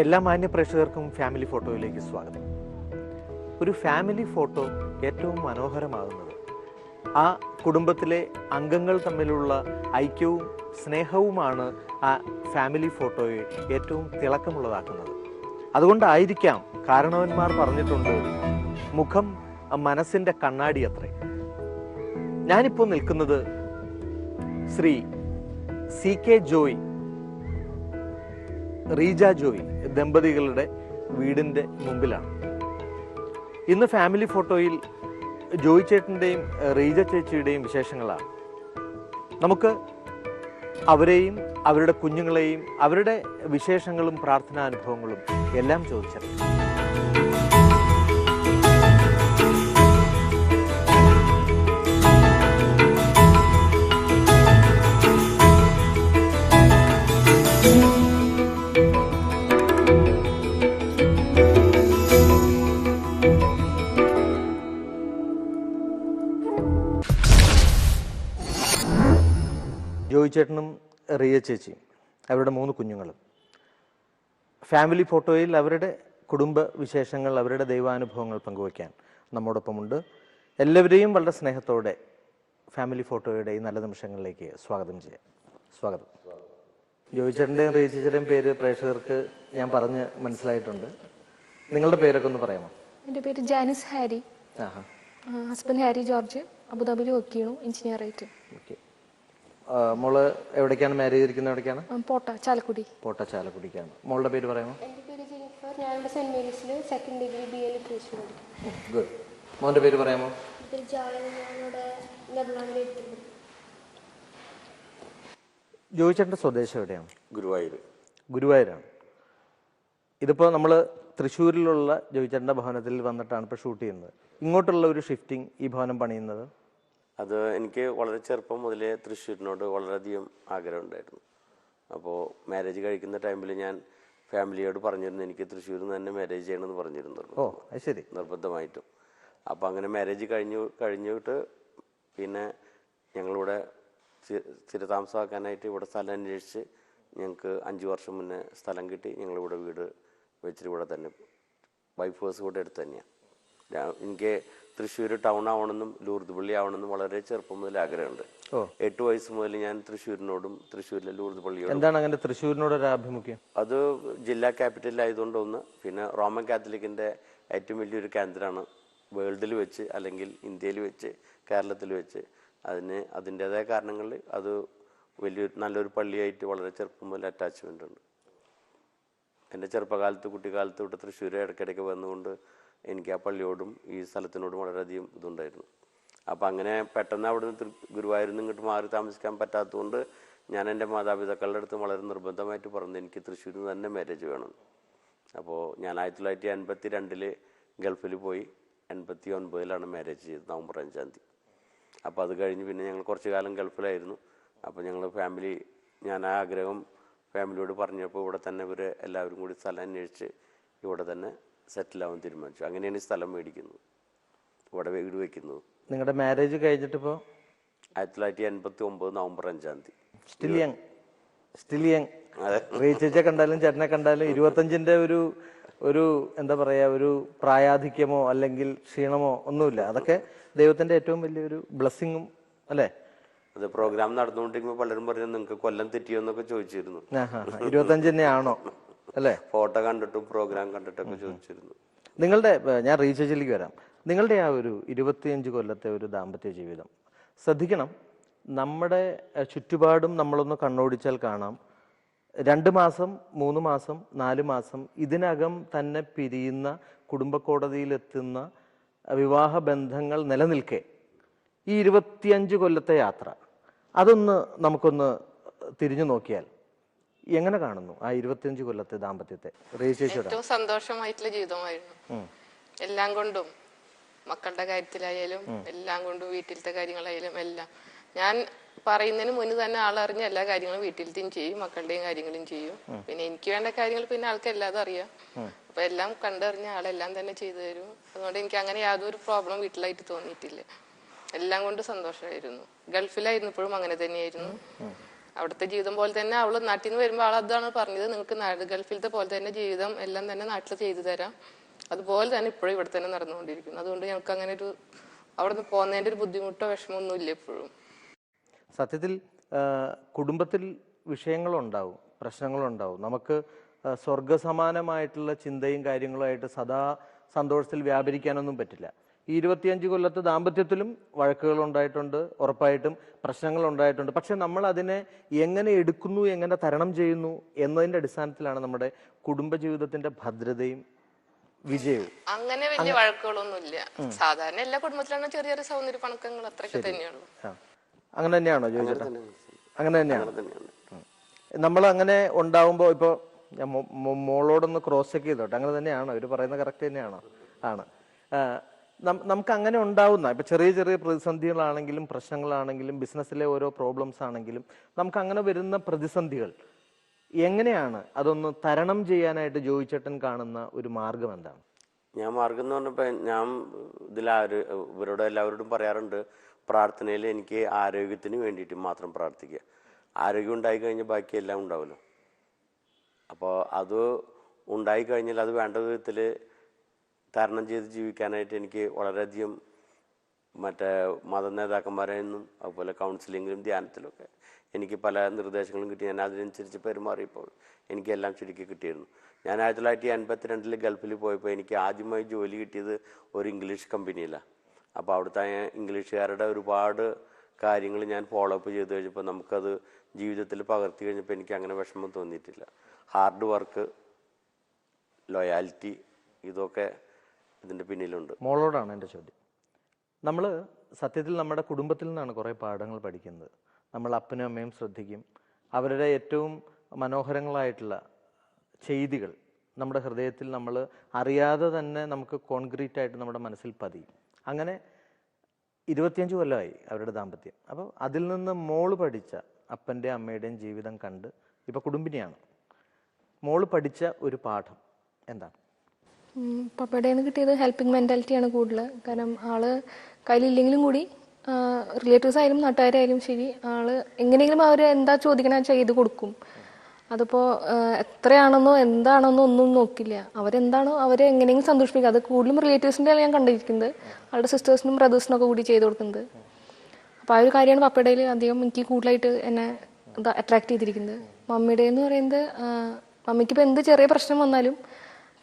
എല്ലാ മാന്യ പ്രേക്ഷകർക്കും ഫാമിലി ഫോട്ടോയിലേക്ക് സ്വാഗതം. ഒരു ഫാമിലി ഫോട്ടോ ഏറ്റവും മനോഹരമാകുന്നത് ആ കുടുംബത്തിലെ അംഗങ്ങൾ തമ്മിലുള്ള ഐക്യവും സ്നേഹവുമാണ് ആ ഫാമിലി ഫോട്ടോയെ ഏറ്റവും തിളക്കമുള്ളതാക്കുന്നത്. അതുകൊണ്ടായിരിക്കാം കാരണവന്മാർ പറഞ്ഞിട്ടുണ്ട് മുഖം മനസ്സിന്റെ കണ്ണാടി അത്രേ. ഞാനിപ്പോൾ നിൽക്കുന്നത് ശ്രീ സി കെ ജോയ് റീജ ജോയി ദമ്പതികളുടെ വീടിന്റെ മുമ്പിലാണ്. ഇന്ന് ഫാമിലി ഫോട്ടോയിൽ ജോയി ചേട്ടന്റെയും റീജ ചേച്ചിയുടെയും വിശേഷങ്ങളാണ്. നമുക്ക് അവരെയും അവരുടെ കുഞ്ഞുങ്ങളെയും അവരുടെ വിശേഷങ്ങളും പ്രാർത്ഥനാനുഭവങ്ങളും എല്ലാം ചോദിച്ചറിയാം. ചേട്ടനും റിയ ചേച്ചിയും അവരുടെ മൂന്ന് കുഞ്ഞുങ്ങളും. ഫാമിലി ഫോട്ടോയിൽ അവരുടെ കുടുംബ വിശേഷങ്ങൾ അവരുടെ ദൈവാനുഭവങ്ങൾ പങ്കുവയ്ക്കാൻ നമ്മോടൊപ്പമുണ്ട്. എല്ലാവരെയും വളരെ സ്നേഹത്തോടെ ഫാമിലി ഫോട്ടോയുടെ ഈ നല്ല നിമിഷങ്ങളിലേക്ക് സ്വാഗതം ചെയ്യാം. സ്വാഗതം. ജോയിച്ചേട്ടന്റെയും റിയ ചേച്ചിയുടെയും പേര് പ്രേക്ഷകർക്ക് ഞാൻ പറഞ്ഞ് മനസ്സിലായിട്ടുണ്ട്. നിങ്ങളുടെ പേരൊക്കെ ഒന്ന് പറയാമോ? എന്റെ പേര് Janice Harry. Husband Harry George അബുദാബിയിൽ വർക്ക് ചെയ്യണു എഞ്ചിനീയർ ആയിട്ട്. ഓക്കെ. മോൾ എവിടേക്കാണ് മാരേജ് ഇരിക്കുന്നത് എവിടേക്കാണ്? പോട്ട ചാലക്കുടി. പോട്ട ചാലക്കുടിക്കാണ്. മോളുടെ പേര് പറയാമോ? എന്റെ പേര് Jennifer. Saint മേരീസിൽ second degree B A literature good മോന്റെ പേര് പറയാമോ? പേര് ജായ ഞാനിവിടെ നെതർലാൻഡിൽ ജോയിച്ചേട്ടന്റെ സ്വദേശം എവിടെയാണ്? ഗുരുവായൂർ ഗുരുവായൂരാണ്. ഇതിപ്പോ നമ്മൾ തൃശ്ശൂരിലുള്ള ജോയിച്ചേട്ടന്റെ ഭവനത്തിൽ വന്നിട്ടാണ് ഇപ്പോൾ ഷൂട്ട് ചെയ്യുന്നത്. ഇങ്ങോട്ടുള്ള ഒരു ഷിഫ്റ്റിംഗ് ഈ ഭവനം പണിയുന്നത്? അത് എനിക്ക് വളരെ ചെറുപ്പം മുതലേ തൃശ്ശൂരിനോട് വളരെയധികം ആഗ്രഹമുണ്ടായിരുന്നു. അപ്പോൾ മാരേജ് കഴിക്കുന്ന ടൈമിൽ ഞാൻ ഫാമിലിയോട് പറഞ്ഞിരുന്നു എനിക്ക് തൃശ്ശൂരിൽ നിന്ന് തന്നെ മാരേജ് ചെയ്യണമെന്ന് പറഞ്ഞിരുന്നു. ഓ അത് ശരി നിർബന്ധമായിട്ടും. അപ്പോൾ അങ്ങനെ മാരേജ് കഴിഞ്ഞു കഴിഞ്ഞിട്ട് പിന്നെ ഞങ്ങളിവിടെ സ്ഥി- സ്ഥിരതാമസമാക്കാനായിട്ട് ഇവിടെ സ്ഥലം അന്വേഷിച്ച് ഞങ്ങൾക്ക് അഞ്ച് വർഷം മുന്നേ സ്ഥലം കിട്ടി. ഞങ്ങളിവിടെ വീട് വെച്ചിട്ട് ഇവിടെ തന്നെ വൈഫ് ഹൗസ് കൂടെ അടുത്ത് തന്നെയാണ് എനിക്ക് തൃശ്ശൂർ ടൗൺ ആവണമെന്നും ലൂർദ് പള്ളി ആവണമെന്നും വളരെ ചെറുപ്പം മുതൽ ആഗ്രഹമുണ്ട്. എട്ട് വയസ്സ് മുതൽ ഞാൻ തൃശ്ശൂരിനോടും തൃശ്ശൂരിലെ ലൂർദ് പള്ളിയോടും എന്താണ് അങ്ങനെ തൃശ്ശൂരിനോട് ഒരു ആഭിമുഖ്യം? അത് ജില്ലാ ക്യാപിറ്റൽ ആയതുകൊണ്ട് ഒന്ന് പിന്നെ റോമൻ കാത്തലിക്കിന്റെ ഏറ്റവും വലിയൊരു കേന്ദ്രമാണ് വേൾഡിൽ വെച്ച് അല്ലെങ്കിൽ ഇന്ത്യയിൽ വെച്ച് കേരളത്തിൽ വെച്ച്. അതിന് അതിന്റെതായ കാരണങ്ങളിൽ അത് വലിയൊരു നല്ലൊരു പള്ളിയായിട്ട് വളരെ ചെറുപ്പം മുതൽ അറ്റാച്ച്മെന്റ് ഉണ്ട്. എന്റെ ചെറുപ്പകാലത്ത് കുട്ടിക്കാലത്ത് ഇവിടെ തൃശ്ശൂർ ഇടയ്ക്കിടയ്ക്ക് വന്നുകൊണ്ട് എനിക്ക് ആ പള്ളിയോടും ഈ സ്ഥലത്തിനോടും വളരെയധികം ഇതുണ്ടായിരുന്നു. അപ്പോൾ അങ്ങനെ പെട്ടെന്ന് അവിടുന്ന് ഗുരുവായൂരിൽ നിന്ന് ഇങ്ങോട്ട് മാറി താമസിക്കാൻ പറ്റാത്തതുകൊണ്ട് ഞാൻ എന്റെ മാതാപിതാക്കളുടെ അടുത്ത് വളരെ നിർബന്ധമായിട്ട് പറഞ്ഞു എനിക്ക് തൃശ്ശൂരിൽ നിന്ന് തന്നെ മാരേജ് വേണം. അപ്പോൾ ഞാൻ ആയിരത്തി തൊള്ളായിരത്തി എൺപത്തി രണ്ടിൽ ഗൾഫിൽ പോയി എൺപത്തി ഒൻപതിലാണ് മാരേജ് ചെയ്തത് നവംബർ അഞ്ചാം തീയതി. അപ്പോൾ അത് കഴിഞ്ഞ് പിന്നെ ഞങ്ങൾ കുറച്ച് കാലം ഗൾഫിലായിരുന്നു. അപ്പോൾ ഞങ്ങൾ ഫാമിലി ഞാൻ ആ ആഗ്രഹം ഫാമിലിയോട് പറഞ്ഞപ്പോൾ ഇവിടെ തന്നെ ഇവർ എല്ലാവരും കൂടി സ്ഥലം അന്വേഷിച്ച് ഇവിടെ തന്നെ സെറ്റിലാവാൻ തീരുമാനിച്ചു. അങ്ങനെയാണ് ഈ സ്ഥലം മേടിക്കുന്നത് ഇവിടെ വീട് വെക്കുന്നത് നിങ്ങളുടെ മാരേജ് കഴിഞ്ഞിട്ടിപ്പോൾ ആയിരത്തി തൊള്ളായിരത്തി എൺപത്തി ഒമ്പത് നവംബർ അഞ്ചാം തീയതി. സ്റ്റിൽ യങ് സ്റ്റിൽ കണ്ടാലും ചേട്ടനെ കണ്ടാലും ഇരുപത്തഞ്ചിന്റെ ഒരു ഒരു എന്താ പറയാ ഒരു പ്രായാധിക്യമോ അല്ലെങ്കിൽ ക്ഷീണമോ ഒന്നുമില്ല. അതൊക്കെ ദൈവത്തിന്റെ ഏറ്റവും വലിയൊരു ബ്ലെസ്സിങ്ങും അല്ലേ? അത് പ്രോഗ്രാം നടന്നുകൊണ്ടിരിക്കുമ്പോൾ പലരും പറഞ്ഞു നിങ്ങൾക്ക് കൊല്ലം തെറ്റിയോ എന്നൊക്കെ ചോദിച്ചിരുന്നു. ഇരുപത്തഞ്ച് തന്നെ ആണോ അല്ലേ? ഫോട്ടോ കണ്ടിട്ടും പ്രോഗ്രാം കണ്ടിട്ടൊക്കെ ചോദിച്ചിരുന്നു. നിങ്ങളുടെ ഞാൻ റീസേർച്ചിലേക്ക് വരാം. നിങ്ങളുടെ ആ ഒരു ഇരുപത്തിയഞ്ച് കൊല്ലത്തെ ഒരു ദാമ്പത്യ ജീവിതം ശ്രദ്ധിക്കണം. നമ്മുടെ ചുറ്റുപാടും നമ്മളൊന്ന് കണ്ണോടിച്ചാൽ കാണാം. രണ്ട് മാസം മൂന്ന് മാസം നാല് മാസം ഇതിനകം തന്നെ പിരിയുന്ന കുടുംബ കോടതിയിലെത്തുന്ന വിവാഹ ബന്ധങ്ങൾ നിലനിൽക്കെ. ഈ ഇരുപത്തിയഞ്ച് കൊല്ലത്തെ യാത്ര അതൊന്ന് നമുക്കൊന്ന് തിരിഞ്ഞു നോക്കിയാൽ എങ്ങനെ കാണുന്നു ആ ഇരുപത്തിയഞ്ച് കൊല്ലത്തെ ദാമ്പത്യത്തെ? ഏറ്റവും സന്തോഷമായിട്ടുള്ള ജീവിതമായിരുന്നു. എല്ലാം കൊണ്ടും മക്കളുടെ കാര്യത്തിലായാലും എല്ലാം കൊണ്ടും വീട്ടിലത്തെ കാര്യങ്ങളായാലും എല്ലാം. ഞാൻ പറയുന്നതിന് മുന്നേ തന്നെ ആളറിഞ്ഞ എല്ലാ കാര്യങ്ങളും വീട്ടിലത്തെയും ചെയ്യും മക്കളുടെയും കാര്യങ്ങളും ചെയ്യും. പിന്നെ എനിക്ക് വേണ്ട കാര്യങ്ങൾ പിന്നെ ആൾക്ക് എല്ലാതും അറിയാം. അപ്പൊ എല്ലാം കണ്ടറിഞ്ഞ ആളെല്ലാം തന്നെ ചെയ്തു തരും. അതുകൊണ്ട് എനിക്ക് അങ്ങനെ യാതൊരു പ്രോബ്ലം വീട്ടിലായിട്ട് തോന്നിയിട്ടില്ല. എല്ലാം കൊണ്ടും സന്തോഷമായിരുന്നു. ഗൾഫിലായിരുന്നപ്പോഴും അങ്ങനെ തന്നെയായിരുന്നു. അവിടുത്തെ ജീവിതം പോലെ തന്നെ അവൾ നാട്ടിൽ നിന്ന് വരുമ്പോൾ അവൾ അതാണ് പറഞ്ഞത്. നിങ്ങൾക്ക് ഗൾഫിലത്തെ പോലെ തന്നെ ജീവിതം എല്ലാം തന്നെ നാട്ടിൽ ചെയ്തു തരാം. അതുപോലെ തന്നെ ഇപ്പോഴും ഇവിടെ തന്നെ നടന്നുകൊണ്ടിരിക്കുന്നു. അതുകൊണ്ട് ഞങ്ങൾക്ക് അങ്ങനെ ഒരു അവിടെ നിന്ന് പോകുന്നതിന്റെ ഒരു ബുദ്ധിമുട്ടോ വിഷമമൊന്നും ഇല്ല ഇപ്പോഴും. സത്യത്തിൽ കുടുംബത്തിൽ വിഷയങ്ങളുണ്ടാവും പ്രശ്നങ്ങളുണ്ടാവും. നമുക്ക് സ്വർഗസമാനമായിട്ടുള്ള ചിന്തയും കാര്യങ്ങളുമായിട്ട് സദാ സന്തോഷത്തിൽ വ്യാപരിക്കാനൊന്നും പറ്റില്ല. ഈ ഇരുപത്തിയഞ്ച് കൊല്ലത്ത് ദാമ്പത്യത്തിലും വഴക്കുകൾ ഉണ്ടായിട്ടുണ്ട് ഉറപ്പായിട്ടും പ്രശ്നങ്ങൾ ഉണ്ടായിട്ടുണ്ട് പക്ഷെ നമ്മൾ അതിനെ എങ്ങനെ എടുക്കുന്നു എങ്ങനെ തരണം ചെയ്യുന്നു എന്നതിന്റെ അടിസ്ഥാനത്തിലാണ് നമ്മുടെ കുടുംബജീവിതത്തിന്റെ ഭദ്രതയും വിജയവും. അങ്ങനെ വലിയ വഴക്കുകളൊന്നും ഇല്ല സാധാരണ എല്ലാ കുടുംബത്തിലാണ് ചെറിയ ചെറിയ സൗന്ദര്യ പണക്കങ്ങൾ അത്രയൊക്കെ തന്നെയുള്ളൂ. അങ്ങനെ തന്നെയാണോ ചോദിച്ചേട്ടാ അങ്ങനെ തന്നെയാണ്? നമ്മൾ അങ്ങനെ ഉണ്ടാവുമ്പോൾ ഇപ്പോൾ മോളോടൊന്ന് ക്രോസ് ചെക്ക് ചെയ്തോട്ടെ. അങ്ങനെ തന്നെയാണോ? ഇവർ പറയുന്നത് കറക്റ്റ് തന്നെയാണോ? ആണ്. നമുക്ക് അങ്ങനെ ഉണ്ടാവുന്ന ഇപ്പൊ ചെറിയ ചെറിയ പ്രതിസന്ധികളാണെങ്കിലും പ്രശ്നങ്ങളാണെങ്കിലും ബിസിനസ്സിലെ ഓരോ പ്രോബ്ലംസ് ആണെങ്കിലും നമുക്ക് അങ്ങനെ വരുന്ന പ്രതിസന്ധികൾ. എങ്ങനെയാണ് അതൊന്ന് തരണം ചെയ്യാനായിട്ട് ജോയിച്ചേട്ടൻ കാണുന്ന ഒരു മാർഗം എന്താണ്? ഞാൻ മാർഗം എന്ന് പറഞ്ഞപ്പോൾ ഞാൻ ഇതിലാര് ഇവരോട് എല്ലാവരോടും പറയാറുണ്ട് പ്രാർത്ഥനയിൽ എനിക്ക് ആരോഗ്യത്തിന് വേണ്ടിയിട്ട് മാത്രം പ്രാർത്ഥിക്കുക. ആരോഗ്യം ഉണ്ടായി കഴിഞ്ഞാൽ ബാക്കി എല്ലാം ഉണ്ടാവുമല്ലോ. അപ്പോൾ അത് ഉണ്ടായി കഴിഞ്ഞാൽ അത് വേണ്ട വിധത്തിൽ തരണം ചെയ്ത് ജീവിക്കാനായിട്ട് എനിക്ക് വളരെയധികം മറ്റേ മത നേതാക്കന്മാരെ നിന്നും അതുപോലെ കൗൺസിലിങ്ങിലും ധ്യാനത്തിലൊക്കെ എനിക്ക് പല നിർദ്ദേശങ്ങളും കിട്ടി. ഞാൻ അതിനനുസരിച്ച് പെരുമാറിയപ്പോൾ എനിക്കെല്ലാം ചുരുക്കി കിട്ടിയിരുന്നു. ഞാൻ ആയിരത്തി തൊള്ളായിരത്തി എൺപത്തിരണ്ടിൽ ഗൾഫിൽ പോയപ്പോൾ എനിക്ക് ആദ്യമായി ജോലി കിട്ടിയത് ഒരു ഇംഗ്ലീഷ് കമ്പനിയിലാണ് അപ്പോൾ അവിടുത്തെ ഇംഗ്ലീഷുകാരുടെ ഒരുപാട് കാര്യങ്ങൾ ഞാൻ ഫോളോ അപ്പ് ചെയ്ത് കഴിഞ്ഞപ്പോൾ നമുക്കത് ജീവിതത്തിൽ പകർത്തി കഴിഞ്ഞപ്പോൾ എനിക്ക് അങ്ങനെ വിഷമം തോന്നിയിട്ടില്ല. ഹാർഡ് വർക്ക് ലോയാലിറ്റി ഇതൊക്കെ ഇതിന്റെ പിന്നിലുണ്ട്. മോളോടാണ് എന്റെ ചോദ്യം. നമ്മൾ സത്യത്തിൽ നമ്മുടെ കുടുംബത്തിൽ നിന്നാണ് കുറേ പാഠങ്ങൾ പഠിക്കുന്നത്. നമ്മൾ അപ്പനും അമ്മയും ശ്രദ്ധിക്കും. അവരുടെ ഏറ്റവും മനോഹരങ്ങളായിട്ടുള്ള ചെയ്തികൾ നമ്മുടെ ഹൃദയത്തിൽ നമ്മൾ അറിയാതെ തന്നെ നമുക്ക് കോൺക്രീറ്റ് ആയിട്ട് നമ്മുടെ മനസ്സിൽ പതിയും. അങ്ങനെ ഇരുപത്തിയഞ്ച് കൊല്ലമായി അവരുടെ ദാമ്പത്യം. അപ്പോൾ അതിൽ നിന്ന് മോൾ പഠിച്ച അപ്പന്റെ അമ്മയുടെയും ജീവിതം കണ്ട് ഇപ്പോൾ കുടുംബിനിയാണ്. മോൾ പഠിച്ച ഒരു പാഠം എന്താണ്? പപ്പയുടെ നിന്ന് കിട്ടിയത്. ഹെൽപ്പിംഗ് മെന്റാലിറ്റിയാണ് കൂടുതൽ കാരണം ആൾ കയ്യിലില്ലെങ്കിലും കൂടി റിലേറ്റീവ്സ് ആയാലും നാട്ടുകാരായാലും ശരി ആൾ എങ്ങനെയെങ്കിലും അവർ എന്താ ചോദിക്കണ ചെയ്ത് കൊടുക്കും. അതിപ്പോ എത്രയാണെന്നോ എന്താണെന്നോ ഒന്നും നോക്കില്ല. അവരെന്താണോ അവരെ എങ്ങനെയെങ്കിലും സന്തോഷിപ്പിക്കുക. അത് കൂടുതലും റിലേറ്റീവ്സിന്റെ ഞാൻ കണ്ടിരിക്കുന്നത്. അവരുടെ സിസ്റ്റേഴ്സിനും ബ്രദേഴ്സിനും ഒക്കെ കൂടി ചെയ്ത് കൊടുക്കുന്നത്. അപ്പോൾ ആ ഒരു കാര്യമാണ് പപ്പയുടെ അധികം എനിക്ക് കൂടുതലായിട്ട് എന്നെ അട്രാക്ട് ചെയ്തിരിക്കുന്നത്. മമ്മിയുടെ എന്ന് പറയുന്നത് ആ, മമ്മിക്ക് ഇപ്പൊ എന്ത് ചെറിയ പ്രശ്നം വന്നാലും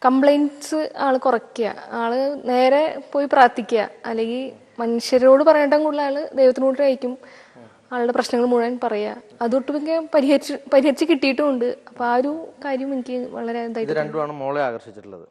കംപ്ലൈന്റ്സ് ആൾ കുറയ്ക്കുക. ആൾ നേരെ പോയി പ്രാർത്ഥിക്കുക. അല്ലെങ്കിൽ മനുഷ്യരോട് പറയേണ്ട കൂടുതൽ ആൾ ദൈവത്തിനോട് അയക്കും ആളുടെ പ്രശ്നങ്ങൾ മുഴുവൻ പറയുക. അതൊട്ടുമിക്ക പരിഹരിച്ച് പരിഹരിച്ച് കിട്ടിയിട്ടുമുണ്ട്. അപ്പോൾ ആ ഒരു കാര്യം എനിക്ക് വളരെ ഇത് ഇതായിട്ട് രണ്ടുമാണ് മോളെ ആകർഷിച്ചിട്ടുള്ളത്.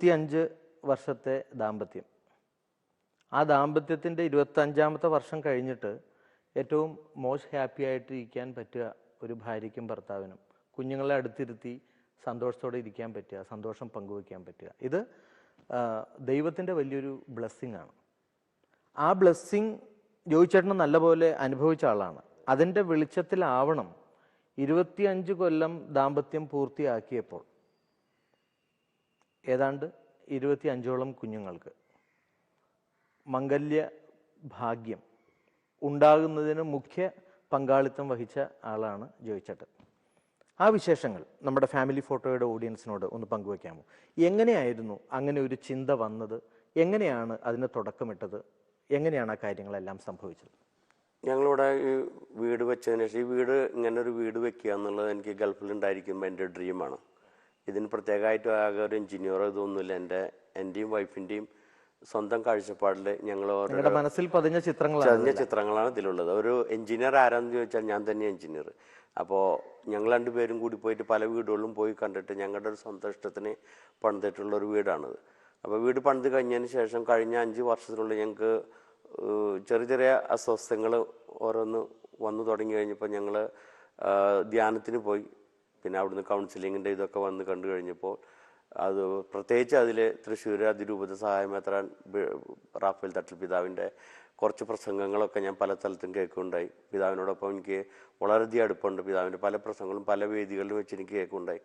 ഇരുപത്തിയഞ്ച് വർഷത്തെ ദാമ്പത്യം. ആ ദാമ്പത്യത്തിന്റെ ഇരുപത്തഞ്ചാമത്തെ വർഷം കഴിഞ്ഞിട്ട് ഏറ്റവും മോസ്റ്റ് ഹാപ്പി ആയിട്ട് ഇരിക്കാൻ പറ്റുക ഒരു ഭാര്യയ്ക്കും ഭർത്താവിനും. കുഞ്ഞുങ്ങളെ അടുത്തിരുത്തി സന്തോഷത്തോടെ ഇരിക്കാൻ പറ്റുക സന്തോഷം പങ്കുവയ്ക്കാൻ പറ്റുക. ഇത് ദൈവത്തിന്റെ വലിയൊരു ബ്ലെസ്സിങ് ആണ്. ആ ബ്ലെസ്സിങ് ജോയിച്ചേട്ടന് നല്ലപോലെ അനുഭവിച്ച ആളാണ്. അതിന്റെ വെളിച്ചത്തിലാവണം ഇരുപത്തിയഞ്ച് കൊല്ലം ദാമ്പത്യം പൂർത്തിയാക്കിയപ്പോൾ. ഏതാണ്ട് ഇരുപത്തി അഞ്ചോളം കുഞ്ഞുങ്ങൾക്ക് മംഗല്യ ഭാഗ്യം ഉണ്ടാകുന്നതിന് മുഖ്യ പങ്കാളിത്തം വഹിച്ച ആളാണ് ജോയിച്ചേട്ടൻ. ആ വിശേഷങ്ങൾ നമ്മുടെ ഫാമിലി ഫോട്ടോയുടെ ഓഡിയൻസിനോട് ഒന്ന് പങ്കുവയ്ക്കാമോ? എങ്ങനെയായിരുന്നു അങ്ങനെ ഒരു ചിന്ത വന്നത്? എങ്ങനെയാണ് അതിന് തുടക്കമിട്ടത്? എങ്ങനെയാണ് ആ കാര്യങ്ങളെല്ലാം സംഭവിച്ചത്? ഞങ്ങളിവിടെ ഈ വീട് വെച്ചതിന് ശേഷം ഈ വീട് ഇങ്ങനെ ഒരു വീട് വെക്കുക എന്നുള്ളത് എനിക്ക് ഗൾഫിലുണ്ടായിരിക്കുമ്പോൾ എന്റെ ഡ്രീമാണ് ഇതിന് പ്രത്യേകമായിട്ട് ആകെ ഒരു എഞ്ചിനീയറോ ഇതൊന്നുമില്ല. എന്റെ എന്റെയും വൈഫിന്റെയും സ്വന്തം കാഴ്ചപ്പാടിൽ ഞങ്ങൾ മനസ്സിൽ പതിഞ്ഞ ചിത്രങ്ങൾ പതിഞ്ഞ ചിത്രങ്ങളാണ് ഇതിലുള്ളത്. ഒരു എഞ്ചിനീയർ ആരാന്ന് ചോദിച്ചാൽ ഞാൻ തന്നെ എഞ്ചിനീയർ അപ്പോൾ ഞങ്ങൾ രണ്ടുപേരും കൂടി പോയിട്ട് പല വീടുകളിലും പോയി കണ്ടിട്ട് ഞങ്ങളുടെ ഒരു സ്വന്തം ഇഷ്ടത്തിന് പണിതിട്ടുള്ള ഒരു വീടാണിത്. അപ്പോൾ വീട് പണിത് കഴിഞ്ഞതിന് ശേഷം കഴിഞ്ഞ അഞ്ച് വർഷത്തിനുള്ളിൽ ഞങ്ങൾക്ക് ചെറിയ ചെറിയ അസ്വസ്ഥങ്ങൾ ഓരോന്ന് വന്നു തുടങ്ങി കഴിഞ്ഞപ്പോൾ ഞങ്ങൾ ധ്യാനത്തിന് പോയി. പിന്നെ അവിടുന്ന് കൗൺസിലിങ്ങിന്റെ ഇതൊക്കെ വന്ന് കണ്ടു കഴിഞ്ഞപ്പോൾ അത് പ്രത്യേകിച്ച് അതിൽ തൃശ്ശൂർ അതിരൂപത സഹായമെത്രാൻ റാഫേൽ തട്ടിൽ പിതാവിന്റെ കുറച്ച് പ്രസംഗങ്ങളൊക്കെ ഞാൻ പല സ്ഥലത്തും കേൾക്കുകയുണ്ടായി പിതാവിനോടൊപ്പം എനിക്ക് വളരെയധികം അടുപ്പമുണ്ട്. പിതാവിന്റെ പല പ്രസംഗങ്ങളും പല വേദികളിലും വെച്ച് എനിക്ക് കേൾക്കുകയുണ്ടായി